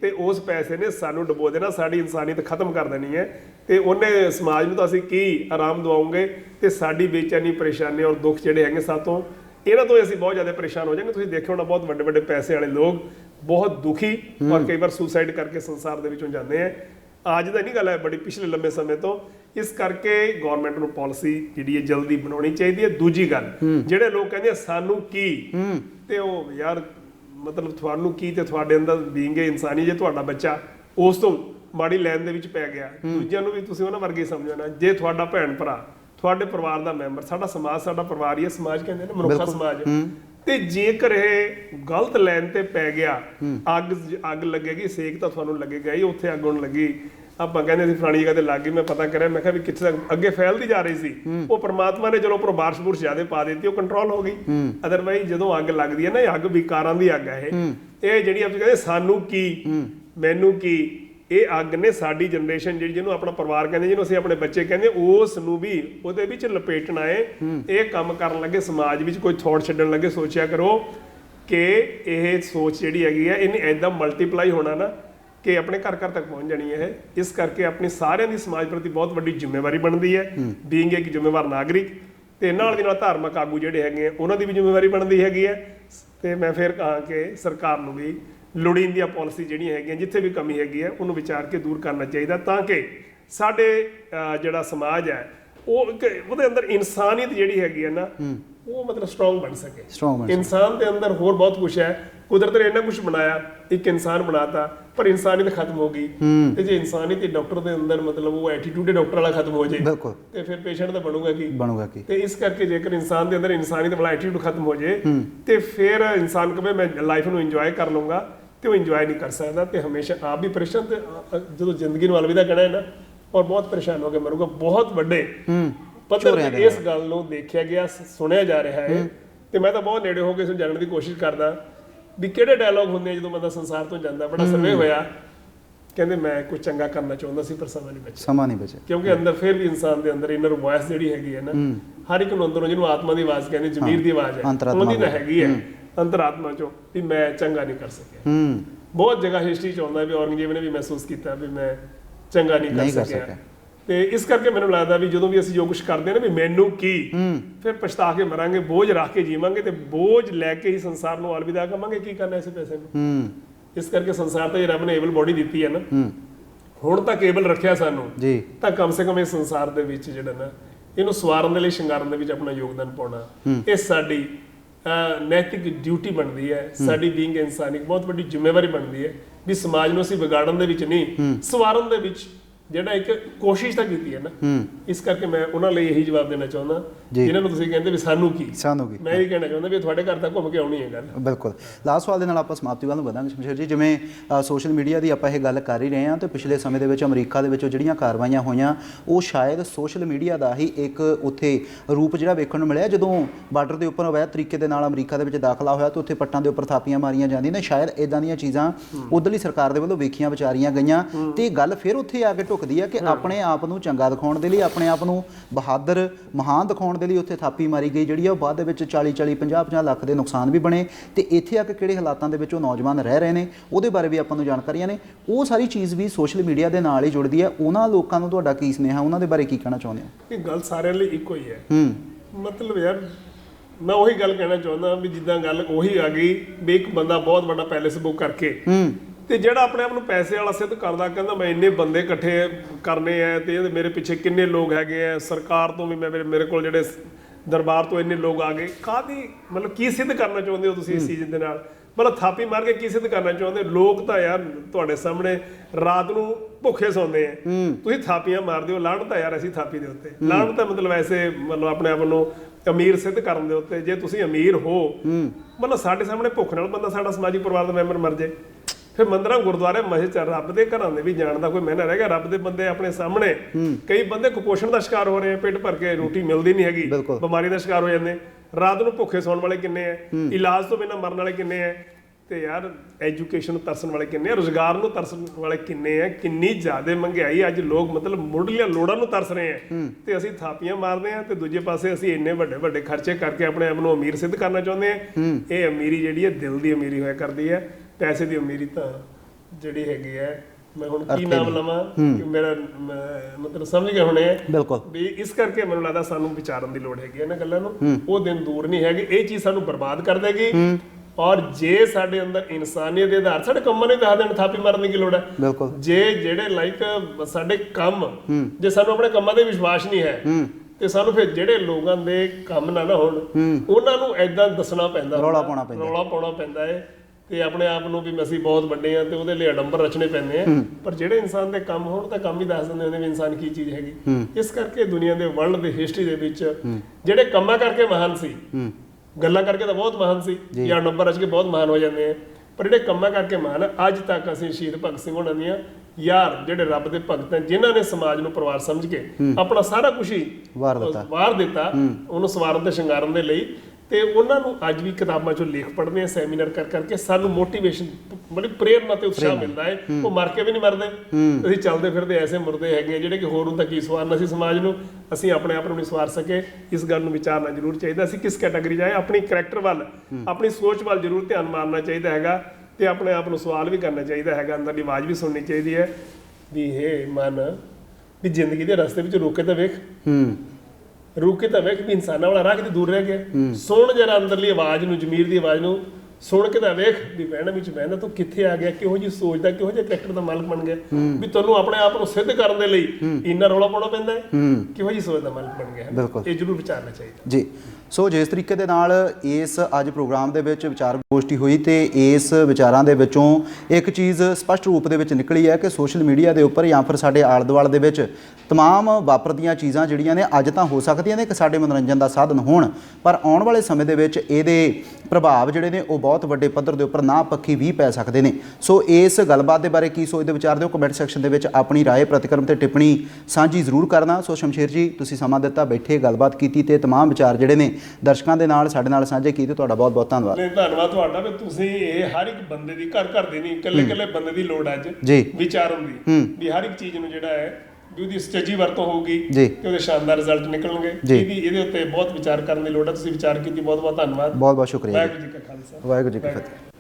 ਤੇ ਉਸ ਪੈਸੇ ਨੇ ਸਾਨੂੰ ਡੁਬੋ ਦੇਣਾ ਸਾਡੀ ਇਨਸਾਨੀਅਤ ਖਤਮ ਕਰ ਦੇਣੀ ਹੈ ਤੇ ਉਹਨੇ ਸਮਾਜ ਨੂੰ ਤਾਂ ਅਸੀਂ ਕੀ ਆਰਾਮ ਦਵਾਉਂਗੇ ਤੇ ਸਾਡੀ ਬੇਚੈਨੀ ਪਰੇਸ਼ਾਨੀ ਔਰ ਦੁੱਖ ਜਿਹੜੇ ਹੈਗੇ ਸਾਤੋਂ ਇਹਨਾਂ ਤੋਂ ਅਸੀਂ ਬਹੁਤ ਜ਼ਿਆਦਾ ਪਰੇਸ਼ਾਨ ਹੋ ਜਾਵਾਂਗੇ। ਤੁਸੀਂ ਦੇਖਿਓ ਨਾ ਬਹੁਤ ਵੱਡੇ ਵੱਡੇ ਪੈਸੇ ਵਾਲੇ ਲੋਕ ਬਹੁਤ ਦੁਖੀ ਔਰ ਕਈ ਵਾਰ ਸੁਸਾਈਡ ਕਰਕੇ ਸੰਸਾਰ ਦੇ ਵਿੱਚੋਂ ਜਾਂਦੇ ਆ ਅੱਜ ਦਾ ਨਹੀਂ ਗੱਲ ਹੈ ਬੜੀ ਪਿਛਲੇ ਲੰਮੇ ਸਮੇਂ ਤੋਂ ਇਸ ਕਰਕੇ ਗਵਰਨਮੈਂਟ ਨੂੰ ਪਾਲਿਸੀ ਜਿਹੜੀ ਹੈ ਜਲਦੀ ਬਣਾਉਣੀ ਚਾਹੀਦੀ ਹੈ। ਦੂਜੀ ਗੱਲ ਜਿਹੜੇ ਲੋਕ ਕਹਿੰਦੇ ਸਾਨੂੰ ਕੀ? ਤੇ ਉਹ ਯਾਰ ਮਤਲਬ ਤੁਹਾਨੂੰ ਕੀ ਤੇ ਤੁਹਾਡੇ ਅੰਦਰ ਬੀਂਗੇ ਇਨਸਾਨੀ ਜੇ ਤੁਹਾਡਾ ਬੱਚਾ ਉਸ ਤੋਂ ਮਾੜੀ ਲਾਈਨ ਦੇ ਵਿੱਚ ਪੈ ਗਿਆ ਦੂਜਿਆਂ ਨੂੰ ਵੀ ਤੁਸੀਂ ਉਹਨਾਂ ਵਰਗੇ ਸਮਝਣਾ ਜੇ ਤੁਹਾਡਾ ਭੈਣ ਭਰਾ ਤੁਹਾਡੇ ਪਰਿਵਾਰ ਦਾ ਮੈਂਬਰ ਸਾਡਾ ਸਮਾਜ ਸਾਡਾ ਪਰਿਵਾਰ ਹੀ ਹੈ ਸਮਾਜ ਕਹਿੰਦੇ ਨੇ ਮਨੁੱਖਾ ਸਮਾਜ। ਤੇ ਜੇਕਰ ਇਹ ਗਲਤ ਲਾਈਨ ਤੇ ਪੈ ਗਿਆ ਅੱਗ ਅੱਗ ਲੱਗੇਗੀ ਸੇਕ ਤਾਂ ਤੁਹਾਨੂੰ ਲੱਗੇਗਾ ਹੀ ਉੱਥੇ ਅੱਗ ਹੋਣ ਲੱਗੀ। ਆਪਾਂ ਕਹਿੰਦੇ ਸੀ ਫਲਾਣੀ ਜਗ੍ਹਾ ਤੇ ਲੱਗ ਗਈ ਮੈਂ ਪਤਾ ਕਰਿਆ ਮੈਂ ਕਿਹਾ ਵੀ ਕਿੱਥੇ ਤੱਕ ਅੱਗੇ ਫੈਲਦੀ ਜਾ ਰਹੀ ਸੀ। ਉਹ ਪ੍ਰਮਾਤਮਾ ਨੇ ਚਲੋ ਉੱਪਰ ਬਾਰਿਸ਼ ਬੁਰਸ਼ ਜ਼ਿਆਦਾ ਪਾ ਦਿੱਤੀ ਉਹ ਕੰਟਰੋਲ ਹੋ ਗਈ। ਅਦਰਵਾਈਜ਼ ਜਦੋਂ ਅੱਗ ਲੱਗਦੀ ਹੈ ਨਾ ਇਹ ਅੱਗ ਵਿਕਾਰਾਂ ਦੀ ਅੱਗ ਹੈ ਇਹ। ਇਹ ਜਿਹੜੀ ਆਪਾਂ ਕਹਿੰਦੇ ਸਾਨੂੰ ਕੀ ਮੈਨੂੰ ਕੀ ਇਹ ਅੱਗ ਨੇ ਸਾਡੀ ਜਨਰੇਸ਼ਨ ਜਿਹੜੀ ਜਿਹਨੂੰ ਆਪਣਾ ਪਰਿਵਾਰ ਕਹਿੰਦੇ ਜਿਹਨੂੰ ਅਸੀਂ ਆਪਣੇ ਬੱਚੇ ਕਹਿੰਦੇ ਉਸ ਨੂੰ ਵੀ ਉਹਦੇ ਵਿੱਚ ਲਪੇਟਣਾ ਹੈ। ਇਹ ਕੰਮ ਕਰਨ ਲੱਗੇ ਸਮਾਜ ਵਿੱਚ ਕੋਈ ਥੋੜ ਛੱਡਣ ਲੱਗੇ ਸੋਚਿਆ ਕਰੋ ਕਿ ਇਹ ਸੋਚ ਜਿਹੜੀ ਹੈਗੀ ਹੈ ਇਹਨੇ ਐਦਾਂ ਮਲਟੀਪਲਾਈ ਹੋਣਾ ਨਾ ਕਿ ਆਪਣੇ ਘਰ ਘਰ ਤੱਕ ਪਹੁੰਚ ਜਾਣੀ ਹੈ ਇਹ। ਇਸ ਕਰਕੇ ਆਪਣੀ ਸਾਰਿਆਂ ਦੀ ਸਮਾਜ ਪ੍ਰਤੀ ਬਹੁਤ ਵੱਡੀ ਜ਼ਿੰਮੇਵਾਰੀ ਬਣਦੀ ਹੈ ਬੀਇੰਗ ਇੱਕ ਜ਼ਿੰਮੇਵਾਰ ਨਾਗਰਿਕ। ਤੇ ਨਾਲ ਦੀ ਨਾਲ ਧਾਰਮਿਕ ਆਗੂ ਜਿਹੜੇ ਹੈਗੇ ਆ ਉਹਨਾਂ ਦੀ ਵੀ ਜ਼ਿੰਮੇਵਾਰੀ ਬਣਦੀ ਹੈਗੀ ਹੈ। ਤੇ ਮੈਂ ਫਿਰ ਕਹਾਂ ਕਿ ਸਰਕਾਰ ਨੂੰ ਵੀ ਲੋੜੀਂਦੀਆਂ ਪਾਲਿਸੀ ਜਿਹੜੀਆਂ ਹੈਗੀਆਂ ਜਿੱਥੇ ਵੀ ਕਮੀ ਹੈਗੀ ਹੈ ਉਹਨੂੰ ਵਿਚਾਰ ਕੇ ਦੂਰ ਕਰਨਾ ਚਾਹੀਦਾ ਤਾਂ ਕਿ ਸਾਡੇ ਜਿਹੜਾ ਸਮਾਜ ਹੈ ਉਹ ਉਹਦੇ ਅੰਦਰ ਇਨਸਾਨੀਅਤ ਜਿਹੜੀ ਹੈਗੀ ਹੈ ਨਾ ਉਹ ਮਤਲਬ ਸਟਰੋਂਗ ਬਣ ਸਕੇ। ਇਨਸਾਨ ਦੇ ਅੰਦਰ ਹੋਰ ਬਹੁਤ ਕੁਝ ਹੈ। ਕੁਦਰਤ ਨੇ ਇੰਨਾ ਕੁਝ ਬਣਾਇਆ ਇੱਕ ਇਨਸਾਨ ਬਣਾਤਾ ਪਰ ਇਨਸਾਨੀਅਤ ਖਤਮ ਹੋ ਗਈ। ਤੇ ਜੇ ਇਨਸਾਨੀਅਤ ਡਾਕਟਰ ਦੇ ਅੰਦਰ ਮਤਲਬ ਉਹ ਐਟੀਟਿਊਡ ਹੀ ਡਾਕਟਰ ਵਾਲਾ ਖਤਮ ਹੋ ਜੇ ਤੇ ਫਿਰ ਪੇਸ਼ੈਂਟ ਦਾ ਬਣੂਗਾ ਕੀ? ਬਣੂਗਾ ਕੀ? ਤੇ ਇਸ ਕਰਕੇ ਜੇਕਰ ਇਨਸਾਨ ਦੇ ਅੰਦਰ ਇਨਸਾਨੀਅਤ ਵਾਲਾ ਐਟੀਟਿਊਡ ਖਤਮ ਹੋ ਜੇ ਤੇ ਫਿਰ ਇਨਸਾਨ ਕਹੇ ਮੈਂ ਲਾਈਫ ਨੂੰ ਇੰਜੋਏ ਕਰ ਲਵਾਂਗਾ ਤੇ ਉਹ ਇੰਜੋਏ ਨਹੀਂ ਕਰ ਸਕਦਾ ਤੇ ਹਮੇਸ਼ਾ ਆਪ ਵੀ ਪਰੇਸ਼ਾਨ ਤੇ ਜਦੋਂ ਜ਼ਿੰਦਗੀ ਨੂੰ ਅਲਵਿਦਾ ਕਹਿਣਾ ਹੈ ਨਾ ਔਰ ਬਹੁਤ ਪਰੇਸ਼ਾਨ ਹੋ ਕੇ ਮਰੂਗਾ ਬਹੁਤ ਵੱਡੇ। ਪੱਧਰ ਤੇ ਇਸ ਗੱਲ ਨੂੰ ਦੇਖਿਆ ਗਿਆ ਸੁਣਿਆ ਜਾ ਰਿਹਾ ਹੈ ਤੇ ਮੈਂ ਤਾਂ ਬਹੁਤ ਨੇੜੇ ਹੋ ਕੇ ਇਸ ਨੂੰ ਜਾਣਨ ਦੀ ਕੋਸ਼ਿਸ਼ ਕਰਦਾ ਵੀ ਕਿਹੜੇ ਡਾਇਲੌਗ ਹੁੰਦੇ ਜਦੋਂ ਬੰਦਾ ਸੰਸਾਰ ਤੋਂ ਜਾਂਦਾ। ਬੜਾ ਸਰਵੇ ਹੋਇਆ। ਕਹਿੰਦੇ ਮੈਂ ਕੁਝ ਚੰਗਾ ਕਰਨਾ ਚਾਹੁੰਦਾ ਸੀ ਪਰ ਸਮਾਂ ਨਹੀਂ ਬਚਿਆ। ਸਮਾਂ ਨਹੀਂ ਬਚਿਆ। ਕਿਉਂਕਿ ਅੰਦਰ ਫਿਰ ਵੀ ਇਨਸਾਨ ਦੇ ਅੰਦਰ ਇਨਰ ਵੌਇਸ ਜਿਹੜੀ ਹੈਗੀ ਹੈ ਨਾ ਹਰ ਇੱਕ ਨੂੰ ਅੰਦਰੋਂ ਜਿਹਨੂੰ ਆਤਮਾ ਦੀ ਆਵਾਜ਼ ਕਹਿੰਦੇ ਜ਼ਮੀਰ ਦੀ ਆਵਾਜ਼ ਹੈ ਉਹਦੀ ਨਾ ਹੈਗੀ ਹੈ। ਅੰਤਰਾਤਮਾ ਚੋਂ ਵੀ ਮੈਂ ਚੰਗਾ ਨਹੀਂ ਕਰ ਸਕਿਆ। ਹੂੰ। ਬਹੁਤ ਜਗ੍ਹਾ ਹਿਸਟਰੀ ਚ ਆਉਂਦਾ ਵੀ ਔਰੰਗਜ਼ੇਬ ਨੇ ਵੀ ਮਹਿਸੂਸ ਕੀਤਾ ਵੀ ਮੈਂ ਚੰਗਾ ਨਹੀਂ ਕਰ ਸਕਿਆ। ਤੇ ਇਸ ਕਰਕੇ ਮੈਨੂੰ ਲੱਗਦਾ ਵੀ ਜਦੋਂ ਵੀ ਅਸੀਂ ਜੋ ਕੁਝ ਕਰਦੇ ਨਾ ਵੀ ਮੈਨੂੰ ਕੀ? ਫਿਰ ਪਛਤਾ ਕੇ ਮਰਾਂਗੇ ਬੋਝ ਰੱਖ ਕੇ ਜੀਵਾਂਗੇ ਤੇ ਬੋਝ ਲੈ ਕੇ ਹੀ ਸੰਸਾਰ ਨੂੰ ਅਲਵਿਦਾ ਕਵਾਂਗੇ ਕੀ ਕਰਨਾ ਇਸ ਪੈਸੇ ਨੂੰ? ਹੂੰ। ਇਸ ਕਰਕੇ ਸੰਸਾਰ ਤੇ ਰੱਬ ਨੇ ਏਬਲ ਬੋਡੀ ਦਿੱਤੀ ਹੈ ਨਾ। ਹੂੰ। ਹੁਣ ਤਾਂ ਕੇਬਲ ਰੱਖਿਆ ਸਾਨੂੰ। ਜੀ। ਤਾਂ ਕਮ ਸੇ ਕਮ ਇਸ ਸੰਸਾਰ ਦੇ ਵਿੱਚ ਜਿਹੜਾ ਨਾ ਇਹਨੂੰ ਸਵਾਰਨ ਦੇ ਲਈ ਸ਼ਿੰਗਾਰਨ ਦੇ ਵਿੱਚ ਆਪਣਾ ਯੋਗਦਾਨ ਪਾਉਣਾ। ਇਹ ਸਾਡੀ ਨੈਤਿਕ ਡਿਊਟੀ ਬਣਦੀ ਹੈ ਸਾਡੀ ਬੀਇੰਗ ਇਨਸਾਨ ਇੱਕ ਬਹੁਤ ਵੱਡੀ ਜ਼ਿੰਮੇਵਾਰੀ ਬਣਦੀ ਹੈ ਵੀ ਸਮਾਜ ਨੂੰ ਅਸੀਂ ਵਿਗਾੜਨ ਦੇ ਵਿੱਚ ਨਹੀਂ ਸਵਾਰਨ ਦੇ ਵਿੱਚ ਜਿਹੜਾ ਇੱਕ ਕੋਸ਼ਿਸ਼ ਤਾਂ ਕੀਤੀ ਹੈ ਨਾ ਇਸ ਕਰਕੇ ਮੈਂ ਉਹਨਾਂ ਲਈ ਇਹੀ ਜਵਾਬ ਦੇਣਾ ਚਾਹੁੰਦਾ। ਜਿਨ੍ਹਾਂ ਨੂੰ ਤੁਸੀਂ ਕਹਿੰਦੇ ਵੀ ਸਾਨੂੰ ਕੀ? ਸਾਨੂੰ ਕੀ। ਮੈਂ ਇਹ ਕਹਿਣਾ ਚਾਹੁੰਦਾ ਵੀ ਤੁਹਾਡੇ ਘਰ ਤੱਕ ਘੁੰਮ ਕੇ ਆਉਣੀ ਹੈ ਗੱਲ। ਬਿਲਕੁਲ। ਲਾਸਟ ਸਵਾਲ ਦੇ ਨਾਲ ਆਪਾਂ ਸਮਾਪਤੀ ਵੱਲ ਵਧਾਂਗੇ ਸ਼ਮਸ਼ੇਰ ਜੀ। ਜਿਵੇਂ ਸੋਸ਼ਲ ਮੀਡੀਆ ਦੀ ਆਪਾਂ ਇਹ ਗੱਲ ਕਰ ਹੀ ਰਹੇ ਹਾਂ ਤੇ ਪਿਛਲੇ ਸਮੇਂ ਦੇ ਵਿੱਚ ਅਮਰੀਕਾ ਦੇ ਵਿੱਚੋਂ ਜਿਹੜੀਆਂ ਕਾਰਵਾਈਆਂ ਹੋਈਆਂ ਉਹ ਸ਼ਾਇਦ ਸੋਸ਼ਲ ਮੀਡੀਆ ਦਾ ਹੀ ਇੱਕ ਉੱਥੇ ਰੂਪ ਜਿਹੜਾ ਵੇਖਣ ਨੂੰ ਮਿਲਿਆ। ਜਦੋਂ ਬਾਰਡਰ ਦੇ ਉੱਪਰ ਅਵੈਧ ਤਰੀਕੇ ਦੇ ਨਾਲ ਅਮਰੀਕਾ ਦੇ ਵਿੱਚ ਦਾਖਲਾ ਹੋਇਆ ਤੇ ਉੱਥੇ ਪੱਟਾਂ ਦੇ ਉੱਪਰ ਥਾਪੀਆਂ ਮਾਰੀਆਂ ਜਾਂਦੀਆਂ ਨੇ ਸ਼ਾਇਦ ਇਦਾਂ ਦੀਆਂ ਚੀਜ਼ਾਂ ਉਧਰਲੀ ਸਰਕਾਰ ਦੇ ਵੱਲੋਂ ਵੇਖੀਆਂ ਵਿਚਾਰੀਆਂ ਗਈਆਂ। ਤੇ ਗੱਲ ਫਿਰ ਉੱਥੇ ਆ ਕੇ ਢੁਕਦੀ ਹੈ ਕਿ ਆਪਣੇ ਆਪ ਨੂੰ ਚੰਗਾ ਦਿਖਾਉਣ ਦੇ ਲਈ ਆਪਣੇ ਆਪ ਨੂੰ ਬਹਾਦਰ ਮਹਾਨ ਦਿਖਾਉਣ ਦੇ ਲਈ ਉੱਥੇ ਥਾਪੀ ਮਾਰੀ ਗਈ ਜਿਹੜੀ ਆ ਉਹ ਬਾਅਦ ਦੇ ਵਿੱਚ 40 40 50 50 ਲੱਖ ਦੇ ਨੁਕਸਾਨ ਵੀ ਬਣੇ। ਤੇ ਇੱਥੇ ਆ ਕੇ ਕਿਹੜੇ ਹਾਲਾਤਾਂ ਦੇ ਵਿੱਚ ਉਹ ਨੌਜਵਾਨ ਰਹਿ ਰਹੇ ਨੇ ਉਹਦੇ ਬਾਰੇ ਵੀ ਆਪਾਂ ਨੂੰ ਜਾਣਕਾਰੀਆਂ ਨੇ। ਉਹ ਸਾਰੀ ਚੀਜ਼ ਵੀ ਸੋਸ਼ਲ ਮੀਡੀਆ ਦੇ ਨਾਲ ਹੀ ਜੁੜਦੀ ਹੈ ਉਹਨਾਂ ਲੋਕਾਂ ਨੂੰ ਤੁਹਾਡਾ ਕੀ ਸੁਨੇਹਾ ਉਹਨਾਂ ਦੇ ਬਾਰੇ ਕੀ ਕਹਿਣਾ ਚਾਹੁੰਦੇ ਹੋ? ਇਹ ਗੱਲ ਸਾਰਿਆਂ ਲਈ ਇੱਕੋ ਹੀ ਹੈ। ਹੂੰ। ਮਤਲਬ ਯਾਰ ਮੈਂ ਉਹੀ ਗੱਲ ਕਹਿਣਾ ਚਾਹੁੰਦਾ ਵੀ ਜਿੱਦਾਂ ਗੱਲ ਉਹੀ ਆ ਗਈ ਵੀ ਇੱਕ ਬੰਦਾ ਬਹੁਤ ਵੱਡਾ ਪੈਲੇਸ ਬੁੱਕ ਕਰਕੇ ਹੂੰ। ਤੇ ਜਿਹੜਾ ਆਪਣੇ ਆਪ ਨੂੰ ਪੈਸੇ ਵਾਲਾ ਸਿੱਧ ਕਰਦਾ ਕਹਿੰਦਾ ਮੈਂ ਇੰਨੇ ਬੰਦੇ ਇਕੱਠੇ ਕਰਨੇ ਆ ਤੇ ਇਹਦੇ ਮੇਰੇ ਪਿੱਛੇ ਕਿੰਨੇ ਲੋਕ ਹੈਗੇ ਆ ਸਰਕਾਰ ਤੋਂ ਵੀ ਮੈਂ ਮੇਰੇ- ਕੋਲ ਜਿਹੜੇ ਦਰਬਾਰ ਤੋਂ ਇੰਨੇ ਲੋਕ ਆ ਗਏ। ਕਾਦੀ ਮਤਲਬ ਕੀ ਸਿੱਧ ਕਰਨਾ ਚਾਹੁੰਦੇ ਹੋ ਤੁਸੀਂ ਇਸ ਚੀਜ਼ ਦੇ ਨਾਲ? ਮਤਲਬ ਥਾਪੀ ਮਾਰ ਕੇ ਕੀ ਸਿੱਧ ਕਰਨਾ ਚਾਹੁੰਦੇ? ਲੋਕ ਤਾਂ ਯਾਰ ਤੁਹਾਡੇ ਸਾਹਮਣੇ ਰਾਤ ਨੂੰ ਭੁੱਖੇ ਸੌਂਦੇ ਆ। ਤੁਸੀਂ ਥਾਪੀਆਂ ਮਾਰਦੇ ਹੋ ਲਾਹਣਤ ਆ ਯਾਰ ਅਸੀਂ ਥਾਪੀ ਦੇ ਉੱਤੇ। ਲਾਹਣਤ ਤਾਂ ਮਤਲਬ ਐਸੇ ਮਤਲਬ ਆਪਣੇ ਆਪ ਨੂੰ ਅਮੀਰ ਸਿੱਧ ਕਰਨ ਦੇ ਉੱਤੇ। ਜੇ ਤੁਸੀਂ ਅਮੀਰ ਹੋ ਮਤਲਬ ਸਾਡੇ ਸਾਹਮਣੇ ਭੁੱਖ ਨਾਲ ਬੰਦਾ ਸਾਡਾ ਸਮਾਜਿਕ ਪਰਿਵਾਰ ਦਾ ਮੈਂਬਰ ਮਰ ਜੇ। ਫਿਰ ਮੰਦਰਾਂ ਗੁਰਦੁਆਰੇ ਮਸਜਿਦ ਚ ਰੱਬ ਦੇ ਘਰਾਂ ਦੇ ਵੀ ਜਾਣ ਦਾ ਕੋਈ ਮਹਿਨਾ ਰਹਿ ਗਿਆ ਰੱਬ ਦੇ ਬੰਦੇ ਆਪਣੇ ਸਾਹਮਣੇ। ਕਈ ਬੰਦੇ ਕੁਪੋਸ਼ਣ ਦਾ ਸ਼ਿਕਾਰ ਹੋ ਰਹੇ ਆ ਪੇਟ ਭਰ ਕੇ ਰੋਟੀ ਮਿਲਦੀ ਨਹੀਂ ਹੈਗੀ। ਬਿਮਾਰੀ ਦਾ ਸ਼ਿਕਾਰ ਹੋ ਜਾਂਦੇ। ਰਾਤ ਨੂੰ ਭੁੱਖੇ ਸੌਣ ਵਾਲੇ ਕਿੰਨੇ ਆ ਇਲਾਜ ਤੋਂ ਬਿਨਾਂ ਮਰਨ ਵਾਲੇ ਕਿੰਨੇ ਆ ਤੇ ਯਾਰ ਐਜੂਕੇਸ਼ਨ ਨੂੰ ਤਰਸਣ ਵਾਲੇ ਕਿੰਨੇ ਆ ਰੋਜ਼ਗਾਰ ਨੂੰ ਤਰਸਣ ਵਾਲੇ ਕਿੰਨੇ ਆ ਕਿੰਨੀ ਜ਼ਿਆਦਾ ਮਹਿੰਗਾਈ ਅੱਜ ਲੋਕ ਮਤਲਬ ਮੁੱਢਲੀਆਂ ਲੋੜਾਂ ਨੂੰ ਤਰਸ ਰਹੇ ਆ। ਤੇ ਅਸੀਂ ਥਾਪੀਆਂ ਮਾਰਦੇ ਆ ਤੇ ਦੂਜੇ ਪਾਸੇ ਅਸੀਂ ਇੰਨੇ ਵੱਡੇ ਵੱਡੇ ਖਰਚੇ ਕਰਕੇ ਆਪਣੇ ਆਪ ਨੂੰ ਅਮੀਰ ਸਿੱਧ ਕਰਨਾ ਚਾਹੁੰਦੇ ਆ। ਇਹ ਅਮੀਰੀ ਜਿਹੜੀ ਹੈ ਦਿਲ ਦੀ ਅਮੀਰੀ ਹੋਇਆ ਕਰਦੀ ਹੈ। ਪੈਸੇ ਦੀ ਅਮੀਰੀ ਤਾਂ ਜਿਹੜੀ ਹੈਗੀ ਹੈ। ਮੈਂ ਹੁਣ ਕੀ ਨਾਮ ਲਵਾਂ? ਕਿ ਮੇਰਾ ਮਤਲਬ ਸਮਝ ਗਏ ਹੋਣੇ। ਬਿਲਕੁਲ। ਵੀ ਇਸ ਕਰਕੇ ਮੈਨੂੰ ਲੱਗਦਾ ਸਾਨੂੰ ਵਿਚਾਰਨ ਦੀ ਲੋੜ ਹੈਗੀ ਹੈ ਨਾ ਗੱਲਾਂ ਨੂੰ। ਉਹ ਦਿਨ ਦੂਰ ਨਹੀਂ ਹੈਗੇ। ਇਹ ਚੀਜ਼ ਸਾਨੂੰ ਬਰਬਾਦ ਕਰ ਦੇਗੀ। ਔਰ ਜੇ ਸਾਡੇ ਅੰਦਰ ਇਨਸਾਨੀਅਤ ਦੇ ਆਧਾਰ ਸਾਡੇ ਕੰਮਾਂ ਨੇ ਦੱਸ ਦੇਣ ਥਾਪੀ ਮਾਰਨ ਦੀ ਕੀ ਲੋੜ ਹੈ? ਬਿਲਕੁਲ। ਜੇ ਜਿਹੜੇ ਲਾਈਕ ਸਾਡੇ ਕੰਮ ਜੇ ਸਾਨੂੰ ਆਪਣੇ ਕੰਮਾਂ ਤੇ ਵਿਸ਼ਵਾਸ ਨਹੀਂ ਹੈ ਤੇ ਸਾਨੂੰ ਫਿਰ ਜਿਹੜੇ ਲੋਕਾਂ ਦੇ ਕੰਮ ਨਾ ਨਾ ਹੋਣ ਉਹਨਾਂ ਨੂੰ ਐਦਾਂ ਦੱਸਣਾ ਪੈਂਦਾ। ਰੌਲਾ ਪਾਉਣਾ ਪੈਂਦਾ। ਰੌਲਾ ਪਾਉਣਾ ਪੈਂਦਾ ਹੈ ਤੇ ਆਪਣੇ ਆਪ ਨੂੰ ਵੀ ਅਸੀਂ ਬਹੁਤ ਵੱਡੇ ਆ ਤੇ ਉਹਦੇ ਲਈ ਅਡੰਬਰ ਰਚਣੇ ਪੈਂਦੇ ਆ। ਪਰ ਜਿਹੜੇ ਇਨਸਾਨ ਦੇ ਕੰਮ ਹੋਣ ਤਾਂ ਕੰਮ ਹੀ ਦੱਸ ਦਿੰਦੇ ਹੁੰਦੇ ਵੀ ਇਨਸਾਨ ਕੀ ਚੀਜ਼ ਹੈਗੀ। ਇਸ ਕਰਕੇ ਦੁਨੀਆ ਦੇ ਵਰਲਡ ਦੇ ਹਿਸਟਰੀ ਦੇ ਵਿੱਚ ਜਿਹੜੇ ਕੰਮਾਂ ਕਰਕੇ ਮਹਾਨ ਸੀ ਗੱਲਾਂ ਕਰਕੇ ਤਾਂ ਬਹੁਤ ਮਹਾਨ ਸੀ ਜਾਂ। ਅਡੰਬਰ ਰਚ ਕੇ ਬਹੁਤ ਮਹਾਨ ਹੋ ਜਾਂਦੇ ਆ। ਪਰ ਜਿਹੜੇ ਕੰਮਾਂ ਕਰਕੇ ਮਹਾਨ ਅੱਜ ਤੱਕ ਅਸੀਂ ਸ਼ਹੀਦ ਭਗਤ ਸਿੰਘ ਉਹਨਾਂ ਦੀਆਂ ਯਾਰ ਜਿਹੜੇ ਰੱਬ ਦੇ ਭਗਤ ਹੈ ਜਿਨ੍ਹਾਂ ਨੇ ਸਮਾਜ ਨੂੰ ਪਰਿਵਾਰ ਸਮਝ ਕੇ ਆਪਣਾ ਸਾਰਾ ਕੁਝ ਹੀ ਵਾਰ ਦਿੱਤਾ। ਵਾਰ ਦਿੱਤਾ ਉਹਨੂੰ ਸਵਾਰਨ ਤੇ ਸ਼ਿੰਗਾਰਨ ਦੇ ਲਈ ਤੇ ਉਹਨਾਂ ਨੂੰ ਅੱਜ ਵੀ ਕਿਤਾਬਾਂ ਚੋਂ ਲੇਖ ਪੜ੍ਹਦੇ ਆ ਸੈਮੀਨਾਰ ਕਰ ਕਰਕੇ ਸਾਨੂੰ ਮੋਟੀਵੇਸ਼ਨ ਬੜੀ ਪ੍ਰੇਰਨਾ ਤੇ ਉਤਸ਼ਾਹ ਮਿਲਦਾ ਹੈ। ਉਹ ਮਰ ਕੇ ਵੀ ਨਹੀਂ ਮਰਦੇ। ਅਸੀਂ ਚੱਲਦੇ ਫਿਰਦੇ ਐਸੇ ਮੁਰਦੇ ਹੈਗੇ ਜਿਹੜੇ ਕਿ ਹੋਰ ਨੂੰ ਤਾਂ ਕੀ ਸਵਾਰਨਾ ਸੀ ਸਮਾਜ ਨੂੰ। ਅਸੀਂ ਆਪਣੇ ਆਪ ਨੂੰ ਨਹੀਂ ਸਵਾਰ ਸਕੇ। ਇਸ ਗੱਲ ਨੂੰ ਵਿਚਾਰਨਾ ਜ਼ਰੂਰ ਚਾਹੀਦਾ। ਅਸੀਂ ਕਿਸ ਕੈਟਾਗਰੀ ਜਾਏ ਆਪਣੀ ਕਰੈਕਟਰ ਵੱਲ। ਆਪਣੀ ਸੋਚ ਵੱਲ ਜ਼ਰੂਰ ਧਿਆਨ ਮਾਰਨਾ ਚਾਹੀਦਾ ਹੈਗਾ ਤੇ ਆਪਣੇ ਆਪ ਨੂੰ ਸਵਾਲ ਵੀ ਕਰਨਾ ਚਾਹੀਦਾ ਹੈਗਾ। ਅੰਦਰਲੀ ਆਵਾਜ਼ ਵੀ ਸੁਣਨੀ ਚਾਹੀਦੀ ਹੈ। ਵੀ ਹੇ ਮਨ ਵੀ ਜ਼ਿੰਦਗੀ ਦੇ ਰਸਤੇ ਵਿੱਚ ਰੋਕੇ ਤਾਂ ਵੇਖ। ਹੂੰ। ਰੁਕੇ ਤਾਂ ਵੇਖ ਵੀ ਇਨਸਾਨਾਂ ਵਾਲਾ ਰਾਹ ਕਿਤੇ ਦੂਰ ਰਹਿ ਗਿਆ। ਸੁਣ ਜਰਾ ਅੰਦਰਲੀ ਆਵਾਜ਼ ਨੂੰ ਜ਼ਮੀਰ ਦੀ ਆਵਾਜ਼ ਨੂੰ ਸੁਣ ਕੇ ਤਾਂ ਵੇਖ ਵੀ ਬਹਿਣਾ ਵਿੱਚ ਬਹਿਣਾ ਤੂੰ ਕਿੱਥੇ ਆ ਗਿਆ ਕਿਹੋ ਜੀ ਸੋਚਦਾ ਕਿਹੋ ਜਿਹੇ ਕਰੈਕਟਰ ਦਾ ਮਾਲਕ ਬਣ ਗਿਆ। ਵੀ ਤੁਹਾਨੂੰ ਆਪਣੇ ਆਪ ਨੂੰ ਸਿੱਧ ਕਰਨ ਦੇ ਲਈ ਇੰਨਾ ਰੌਲਾ ਪਾਉਣਾ ਪੈਂਦਾ ਹੈ? ਕਿਹੋ ਜੀ ਸੋਚ ਦਾ ਮਾਲਕ ਬਣ ਗਿਆ। ਇਹ ਜ਼ਰੂਰ ਵਿਚਾਰਨਾ ਚਾਹੀਦਾ। ਜੀ। ਸੋ ਜਿਸ ਤਰੀਕੇ ਦੇ ਨਾਲ ਇਸ ਅੱਜ ਪ੍ਰੋਗਰਾਮ ਦੇ ਵਿੱਚ ਵਿਚਾਰ ਗੋਸ਼ਟੀ ਹੋਈ ਤੇ ਇਸ ਵਿਚਾਰਾਂ ਦੇ ਵਿੱਚੋਂ ਇੱਕ ਚੀਜ਼ ਸਪਸ਼ਟ ਰੂਪ ਦੇ ਵਿੱਚ ਨਿਕਲੀ ਹੈ ਕਿ ਸੋਸ਼ਲ ਮੀਡੀਆ ਦੇ ਉੱਪਰ ਜਾਂ ਫਿਰ ਸਾਡੇ ਆਲੇ ਦੁਆਲੇ ਦੇ ਵਿੱਚ ਤਮਾਮ ਵਾਪਰਦੀਆਂ ਚੀਜ਼ਾਂ ਜਿਹੜੀਆਂ ਨੇ ਅੱਜ ਤਾਂ ਹੋ ਸਕਦੀਆਂ ਨੇ ਕਿ ਸਾਡੇ ਮਨੋਰੰਜਨ ਦਾ ਸਾਧਨ ਹੋਣ ਪਰ ਆਉਣ ਵਾਲੇ ਸਮੇਂ ਦੇ ਵਿੱਚ ਇਹਦੇ ਪ੍ਰਭਾਵ ਜਿਹੜੇ ਨੇ ਉਹ ਬਹੁਤ ਵੱਡੇ ਪੱਧਰ ਦੇ ਉੱਪਰ ਨਾ ਪੱਖੀ ਵੀ ਪੈ ਸਕਦੇ ਨੇ ਸੋ ਇਸ ਗੱਲਬਾਤ ਦੇ ਬਾਰੇ ਕੀ ਸੋਚਦੇ ਵਿਚਾਰਦੇ ਹੋ ਕਮੈਂਟ ਸੈਕਸ਼ਨ ਦੇ ਵਿੱਚ ਆਪਣੀ رائے ਪ੍ਰਤੀਕਰਮ ਤੇ ਟਿੱਪਣੀ ਸਾਂਝੀ ਜ਼ਰੂਰ ਕਰਨਾ ਸੋ ਸ਼ਮਸ਼ੇਰ ਜੀ ਤੁਸੀਂ ਸਮਾਂ ਦਿੱਤਾ ਬੈਠੇ ਗੱਲਬਾਤ ਕੀਤੀ ਤੇ ਤਮਾਮ ਵਿਚਾਰ ਜਿਹੜੇ ਨੇ ਦਰਸ਼ਕਾਂ ਦੇ ਨਾਲ ਸਾਡੇ ਨਾਲ ਸਾਂਝੇ ਕੀਤੇ ਤੁਹਾਡਾ ਬਹੁਤ ਬਹੁਤ ਧੰਨਵਾਦ ਨਹੀਂ ਧੰਨਵਾਦ ਤੁਹਾਡਾ ਵੀ ਤੁਸੀਂ ਇਹ ਹਰ ਇੱਕ ਬੰਦੇ ਦੀ ਘਰ ਘਰ ਦੀ ਨਹੀਂ ਇਕੱਲੇ ਇਕੱਲੇ ਬੰਦੇ ਦੀ ਲੋੜ ਹੈ ਅੱਜ ਜੀ ਵਿਚਾਰਨ ਦੀ ਵੀ ਹਰ ਇੱਕ ਚੀਜ਼ ਨੂੰ ਜਿਹੜਾ ਹੈ ਵੀ ਉਹਦੀ ਸੱਚੀ ਵਰਤੋਂ ਹੋਊਗੀ। ਤੇ ਉਹਦੇ ਸ਼ਾਨਦਾਰ ਰਿਜ਼ਲਟ ਨਿਕਲਣਗੇ। ਇਹਦੀ ਇਹਦੇ ਉੱਤੇ ਬਹੁਤ ਵਿਚਾਰ ਕਰਨ ਦੀ ਲੋੜ ਹੈ। ਤੁਸੀਂ ਵਿਚਾਰ ਕੀਤੀ ਬਹੁਤ ਬਹੁਤ ਧੰਨਵਾਦ। ਬਹੁਤ ਬਹੁਤ ਸ਼ੁਕਰੀਆ ਵਾਹਿਗੁਰੂ ਜੀ ਕਾ ਖਾਲਸਾ। ਵਾਹਿਗੁਰੂ ਜੀ ਕੀ ਫਤਿਹ।